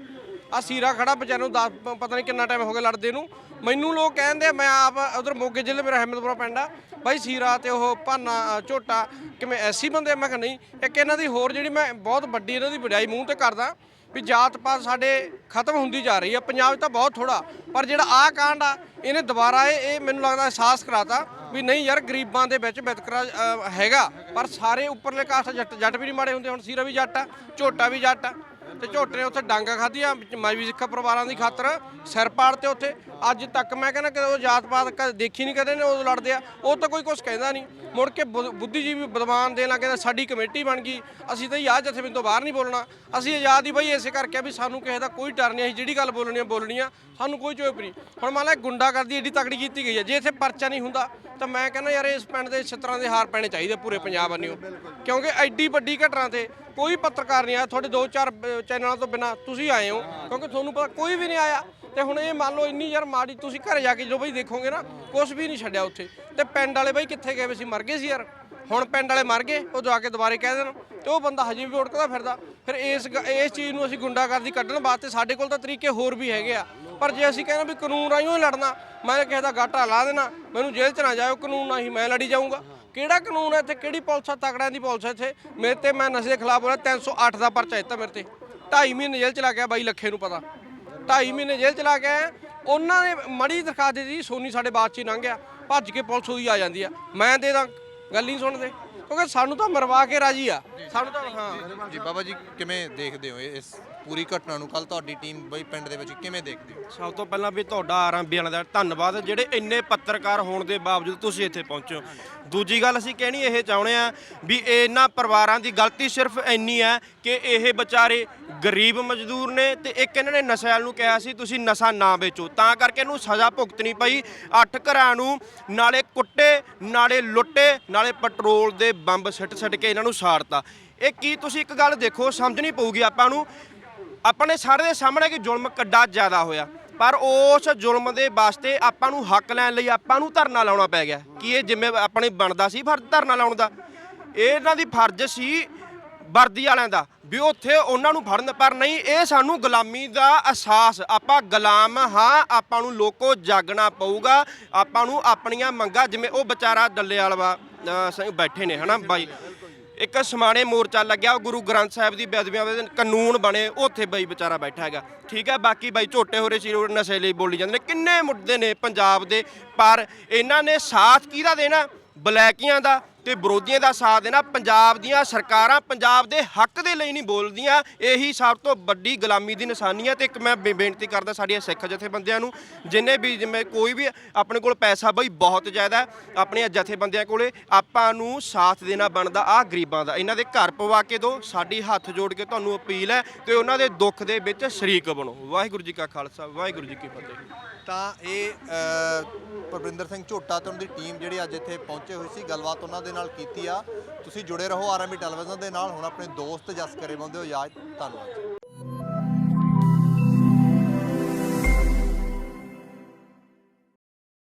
ਆ ਸੀਰਾ ਖੜਾ ਵਿਚਾਰੇ ਨੂੰ ਦਸ ਪਤਾ ਨਹੀਂ ਕਿੰਨਾ ਟਾਈਮ ਹੋ ਗਿਆ ਲੜਦੇ ਨੂੰ। ਮੈਨੂੰ ਲੋਕ ਕਹਿੰਦੇ, ਮੈਂ ਆਪ ਉਧਰ ਮੋਗੇ ਜ਼ਿਲ੍ਹੇ, ਮੇਰਾ ਅਹਿਮਦਪੁਰਾ ਪਿੰਡ ਆ। ਬਾਈ ਸੀਰਾ ਤੇ ਉਹ ਭਾਨਾ ਝੋਟਾ, ਕਿਵੇਂ ਐਸੀ ਬੰਦੇ ਮੈਂ ਕਿਹਾ ਨਹੀਂ, ਇੱਕ ਇਹਨਾਂ ਦੀ ਹੋਰ ਜਿਹੜੀ ਮੈਂ ਬਹੁਤ ਵੱਡੀ ਇਹਨਾਂ ਦੀ ਵਡਿਆਈ ਮੂੰਹ ਤੇ ਕਰਦਾ। ਵੀ ਜਾਤ ਪਾਤ ਸਾਡੇ ਖਤਮ ਹੁੰਦੀ ਜਾ ਰਹੀ ਆ। ਪੰਜਾਬ 'ਚ ਤਾਂ ਬਹੁਤ ਥੋੜਾ ਪਰ ਜਿਹੜਾ ਆ ਕਾਂਡ ਆ ਇਹਨੇ ਦੁਬਾਰਾ ਇਹ ਇਹ ਮੈਨੂੰ ਲੱਗਦਾ ਅਹਿਸਾਸ ਕਰਾਤਾ ਵੀ ਨਹੀਂ ਯਾਰ ਗਰੀਬਾਂ ਦੇ ਵਿੱਚ ਵਿਤਕਰਾ ਅ, ਹੈਗਾ ਪਰ ਸਾਰੇ ਉੱਪਰਲੇ ਕਾਸਟ ਜੱਟ ਜੱਟ ਵੀ ਨਹੀਂ ਮਾੜੇ ਹੁੰਦੇ ਹੁਣ ਸੀਰਾ ਵੀ ਜੱਟ ਆ ਝੋਟਾ ਵੀ ਜੱਟ ਆ। ਤੇ ਝੋਟੇ ਨੇ ਉੱਥੇ ਡਾਂਗਾ ਖਾਧੀਆਂ ਮਾਜਵੀ ਸਿੱਖ ਪਰਿਵਾਰਾਂ ਦੀ ਖਾਤਰ, ਸਿਰ ਪਾੜ ਤੇ ਉੱਥੇ। ਅੱਜ ਤੱਕ ਮੈਂ ਕਹਿੰਦਾ ਕਿ ਉਹ ਜਾਤ ਪਾਤ ਕਦੇ ਦੇਖੀ ਨਹੀਂ, ਕਦੇ ਨੇ ਉਹ ਲੜਦੇ ਆ। ਉਹ ਤਾਂ ਕੋਈ ਕੁਝ ਕਹਿੰਦਾ ਨਹੀਂ। ਮੁੜ ਕੇ ਬੁ- ਬੁੱਧੀਜੀਵੀ ਬਦਮਾਨ ਦੇਣ ਲੱਗੇ ਸਾਡੀ ਕਮੇਟੀ ਬਣ ਗਈ। ਅਸੀਂ ਤਾਂ ਯਾਦ ਜਥੇਬੰਦੀ ਤੋਂ ਬਾਹਰ ਨਹੀਂ ਬੋਲਣਾ। ਅਸੀਂ ਆਜ਼ਾਦ ਹੀ ਬਈ ਇਸੇ ਕਰਕੇ ਵੀ ਸਾਨੂੰ ਕਿਸੇ ਦਾ ਕੋਈ ਡਰ ਨਹੀਂ, ਅਸੀਂ ਜਿਹੜੀ ਗੱਲ ਬੋਲਣੀ ਆ ਬੋਲਣੀ ਆ। ਸਾਨੂੰ ਕੋਈ ਚੋਪ ਨਹੀਂ। ਹੁਣ ਮੰਨ ਲੈ ਗੁੰਡਾਗਰਦੀ ਏਡੀ ਤਕੜੀ ਕੀਤੀ ਗਈ ਹੈ ਜੇ ਇੱਥੇ ਪਰਚਾ ਨਹੀਂ ਹੁੰਦਾ, ਤਾਂ ਮੈਂ ਕਹਿੰਦਾ ਯਾਰ ਇਸ ਪਿੰਡ ਦੇ ਛਿੱਤਰਾਂ ਦੇ ਹਾਰ ਪੈਣੇ ਚਾਹੀਦੇ ਪੂਰੇ ਪੰਜਾਬ ਵੱਲੋਂ। ਕਿਉਂਕਿ ਐਡੀ ਵੱਡੀ ਘਟਨਾ ਤੇ ਕੋਈ ਪੱਤਰਕਾਰ ਨਹੀਂ ਆਇਆ। ਤੁਹਾਡੇ ਦੋ ਚਾਰ ਅਹ, ਚੈਨਲਾਂ ਤੋਂ ਬਿਨਾ ਤੁਸੀਂ ਆਏ ਹੋ ਕਿਉਂਕਿ ਤੁਹਾਨੂੰ ਪਤਾ ਕੋਈ ਵੀ ਨਹੀਂ ਆਇਆ। ਤੇ ਹੁਣ ਇਹ ਮੰਨ ਲਓ ਇੰਨੀ ਯਾਰ ਮਾੜੀ ਤੁਸੀਂ ਘਰ ਜਾ ਕੇ ਜਦੋਂ ਬਈ ਦੇਖੋਗੇ ਨਾ ਕੁਝ ਵੀ ਨਹੀਂ ਛੱਡਿਆ ਉੱਥੇ। ਤੇ ਪਿੰਡ ਵਾਲੇ ਬਈ ਕਿੱਥੇ ਗਏ? ਵੀ ਸੀ ਮਰ ਗਏ ਸੀ ਯਾਰ। ਹੁਣ ਪਿੰਡ ਵਾਲੇ ਮਰ ਗਏ ਉਹ ਜਾ ਕੇ ਦੁਬਾਰੇ ਕਹਿ ਦੇਣ। ਤੇ ਉਹ ਬੰਦਾ ਹਜੇ ਵੀ ਉੜਕਦਾ ਫਿਰਦਾ। ਫਿਰ ਇਸ ਗ- ਇਸ ਚੀਜ਼ ਨੂੰ ਅਸੀਂ ਗੁੰਡਾਗਰਦੀ ਕੱਢਣ ਵਾਸਤੇ ਸਾਡੇ ਕੋਲ ਤਾਂ ਤਰੀਕੇ ਹੋਰ ਵੀ ਹੈਗੇ ਆ। ਪਰ ਜੇ ਅਸੀਂ ਕਹਿੰਦੇ ਵੀ ਕਾਨੂੰਨ ਰਾਹੀਂ ਹੀ ਲੜਨਾ ਮੈਂ ਕਿਸੇ ਦਾ ਗਾਟਾ ਲਾ ਦੇਣਾ ਮੈਨੂੰ ਜੇਲ੍ਹ 'ਚ ਨਾ ਜਾਇਓ ਕਾਨੂੰਨ ਨਾਲ ਹੀ ਮੈਂ ਲੜੀ ਜਾਊਂਗਾ। ਕਿਹੜਾ ਕਾਨੂੰਨ ਹੈ ਇੱਥੇ? ਕਿਹੜੀ ਪੁਲਿਸ ਆ? ਤਕੜਿਆਂ ਦੀ ਪੁਲਿਸ ਹੈ ਇੱਥੇ। ਮੇਰੇ ਤੇ ਮੈਂ ਨਸ਼ੇ ਦੇ ਖਿਲਾਫ ਬੋਲਿਆ 308 ਦਾ ਪਰਚਾ ਦਿੱਤਾ ਮੇਰੇ ਤੇ। 2.5 ਮਹੀਨੇ ਜੇਲ੍ਹ ਚਲਾ ਗਿਆ ਬਾਈ, ਲੱਖੇ ਨੂੰ ਪਤਾ। 2.5 ਮਹੀਨੇ ਜੇਲ੍ਹ ਚਲਾ ਲਾ ਕੇ ਉਹਨਾਂ ਨੇ ਮੜੀ ਦਿਖਾ ਦਿੱਤੀ ਸੋਨੀ ਸਾਡੇ ਬਾਅਦ ਚ ਹੀ ਲੰਘ ਗਿਆ। ਭੱਜ ਕੇ ਪੁਲਿਸ ਹੋਈ ਆ ਜਾਂਦੀ ਆ। ਮੈਂ ਦੇ ਦਾਂ, ਗੱਲ ਨਹੀਂ ਸੁਣਦੇ। ਕਿਉਂਕਿ ਸਾਨੂੰ ਤਾਂ ਮਰਵਾ ਕੇ ਰਾਜੀ ਆ। ਸਾਨੂੰ ਤਾਂ ਹਾਂ। ਜੀ ਬਾਬਾ ਜੀ, ਕਿਵੇਂ ਦੇਖਦੇ ਹੋ ਇਸ ਪੂਰੀ ਘਟਨਾ ਨੂੰ ਕੱਲ ਤੁਹਾਡੀ ਟੀਮ ਬਈ ਪਿੰਡ ਦੇ ਵਿੱਚ ਕਿਵੇਂ ਦੇਖਦੇ ਹੋ? ਸਭ ਤੋਂ ਪਹਿਲਾਂ ਵੀ ਤੁਹਾਡਾ ਆਰੰਭੀ ਵਾਲਾ ਦਾ ਧੰਨਵਾਦ, ਜਿਹੜੇ ਇੰਨੇ ਪੱਤਰਕਾਰ ਹੋਣ ਦੇ ਬਾਵਜੂਦ ਤੁਸੀਂ ਇੱਥੇ ਪਹੁੰਚੇ ਹੋ। ਦੂਜੀ ਗੱਲ ਅਸੀਂ ਕਹਿਣੀ ਇਹ ਚਾਹੁੰਦੇ ਆ ਵੀ ਇਹਨਾਂ ਪਰਿਵਾਰਾਂ ਦੀ ਗਲਤੀ ਸਿਰਫ ਇੰਨੀ ਹੈ ਕਿ ਇਹ ਵਿਚਾਰੇ ਗਰੀਬ ਮਜ਼ਦੂਰ ਨੇ ਤੇ ਇੱਕ ਇਹਨਾਂ ਨੇ ਨਸ਼ੇ ਨੂੰ ਕਿਹਾ ਸੀ, ਤੁਸੀਂ ਨਸ਼ਾ ਨਾ ਵੇਚੋ। ਤਾਂ ਕਰਕੇ ਇਹਨੂੰ ਸਜ਼ਾ ਭੁਗਤਣੀ ਪਈ। ਅੱਠ ਘਰਾਂ ਨੂੰ ਨਾਲੇ ਕੁੱਟੇ, ਨਾਲੇ ਲੁੱਟੇ, ਨਾਲੇ ਪੈਟਰੋਲ ਦੇ ਬੰਬ ਸਿੱਟ ਸਿੱਟ ਕੇ ਇਹਨਾਂ ਨੂੰ ਸਾੜਤਾ। ਇਹ ਕੀ ਤੁਸੀਂ ਇੱਕ ਗੱਲ ਦੇਖੋ, ਸਮਝਣੀ ਪਊਗੀ ਆਪਾਂ ਨੂੰ ਆਪਣੇ ਸਾਰੇ ਦੇ ਸਾਹਮਣੇ ਕਿ ਜ਼ੁਲਮ ਕਿੱਡਾ ਜ਼ਿਆਦਾ ਹੋਇਆ। ਪਰ ਉਸ ਜ਼ੁਲਮ ਦੇ ਵਾਸਤੇ ਆਪਾਂ ਨੂੰ ਹੱਕ ਲੈਣ ਲਈ ਆਪਾਂ ਨੂੰ ਧਰਨਾ ਲਾਉਣਾ ਪੈ ਗਿਆ। ਕਿ ਇਹ ਜਿਵੇਂ ਆਪਣੇ ਬਣਦਾ ਸੀ ਫਰਜ਼ ਧਰਨਾ ਲਾਉਣ ਦਾ? ਇਹਨਾਂ ਦੀ ਫਰਜ਼ ਸੀ ਵਰਦੀ ਵਾਲਿਆਂ ਦਾ, ਵੀ ਉੱਥੇ ਉਹਨਾਂ ਨੂੰ ਫੜਨ। ਪਰ ਨਹੀਂ, ਇਹ ਸਾਨੂੰ ਗੁਲਾਮੀ ਦਾ ਅਹਿਸਾਸ, ਆਪਾਂ ਗੁਲਾਮ ਹਾਂ, ਆਪਾਂ ਨੂੰ ਲੋਕੋ ਜਾਗਣਾ ਪਊਗਾ। ਆਪਾਂ ਨੂੰ ਆਪਣੀਆਂ ਮੰਗਾਂ, ਜਿਵੇਂ ਉਹ ਵਿਚਾਰਾ ਡੱਲੇ ਵਾਲਾ ਬੈਠੇ ਨੇ, ਹਨਾ ਬਾਈ? ਇੱਕ ਸਮਾਣੇ ਮੋਰਚਾ ਲੱਗਿਆ, ਉਹ ਗੁਰੂ ਗ੍ਰੰਥ ਸਾਹਿਬ ਦੀ ਬੇਅਦਬੀਆਂ ਦੇ ਕਾਨੂੰਨ ਬਣੇ, ਉੱਥੇ ਬਈ ਵਿਚਾਰਾ ਬੈਠਾ ਹੈਗਾ। ਠੀਕ ਹੈ, ਬਾਕੀ ਬਾਈ ਝੋਟੇ ਹੋਰੇ ਸੀ ਨਸ਼ੇ ਲਈ ਬੋਲੀ ਜਾਂਦੇ ਨੇ। ਕਿੰਨੇ ਮੁੱਦੇ ਨੇ ਪੰਜਾਬ ਦੇ, ਪਰ ਇਹਨਾਂ ਨੇ ਸਾਥ ਕਿਹਦਾ ਦੇਣਾ? ਬਲੈਕੀਆਂ ਦਾ। ਤੇ ਵਿਰੋਧੀਆਂ ਦਾ ਸਾਥ ਦੇਣਾ ਪੰਜਾਬ ਦੀਆਂ ਸਰਕਾਰਾਂ ਪੰਜਾਬ ਦੇ ਹੱਕ ਦੇ ਲਈ ਨਹੀਂ ਬੋਲਦੀਆਂ। ਇਹੀ ਸਭ ਤੋਂ ਵੱਡੀ ਗੁਲਾਮੀ ਦੀ ਨਿਸ਼ਾਨੀ ਹੈ ਤੇ ਇੱਕ ਮੈਂ ਬੇ- ਬੇਨਤੀ ਕਰਦਾ ਸਾਡੀਆਂ ਸਿੱਖ ਜਥੇਬੰਦੀਆਂ ਨੂੰ ਜਿੰਨੇ ਵੀ ਜਿਵੇਂ ਕੋਈ ਵੀ ਆਪਣੇ ਕੋਲ ਪੈਸਾ ਬਈ ਬਹੁਤ ਜ਼ਿਆਦਾ ਹੈ, ਆਪਣੀਆਂ ਜਥੇਬੰਦੀਆਂ ਕੋਲੇ ਆਪਾਂ ਨੂੰ ਸਾਥ ਦੇਣਾ ਬਣਦਾ ਆ ਗਰੀਬਾਂ ਦਾ। ਇਹਨਾਂ ਦੇ ਘਰ ਪਵਾ ਕੇ ਦਿਓ ਸਾਡੀ ਹੱਥ ਜੋੜ ਕੇ ਤੁਹਾਨੂੰ ਅਪੀਲ ਹੈ ਤੇ ਉਹਨਾਂ ਦੇ ਦੁੱਖ ਦੇ ਵਿੱਚ ਸ਼ਰੀਕ ਬਣੋ। ਵਾਹਿਗੁਰੂ ਜੀ ਕਾ ਖਾਲਸਾ ਵਾਹਿਗੁਰੂ ਜੀ ਕੀ ਫਤਿਹ। ਤਾਂ ਇਹ ਅ, ਪਰਵਿੰਦਰ ਸਿੰਘ ਝੋਟਾ ਤੇ ਉਹਨਾਂ ਦੀ ਟੀਮ ਜਿਹੜੀ ਅੱਜ ਇੱਥੇ ਪਹੁੰਚੇ ਹੋਈ ਸੀ ਗੱਲਬਾਤ ਉਹਨਾਂ ਦੇ ਦੇ ਨਾਲ ਕੀਤੀ ਆ। ਤੁਸੀਂ ਜੁੜੇ ਰਹੋ ਆਰਐਮਬੀ ਟੈਲੀਵਿਜ਼ਨ ਦੇ ਨਾਲ। ਹੁਣ ਆਪਣੇ ਦੋਸਤ ਜਸ ਕਰੇ ਬੰਦੇ ਹੋ ਯਾਦ ਧੰਨਵਾਦ।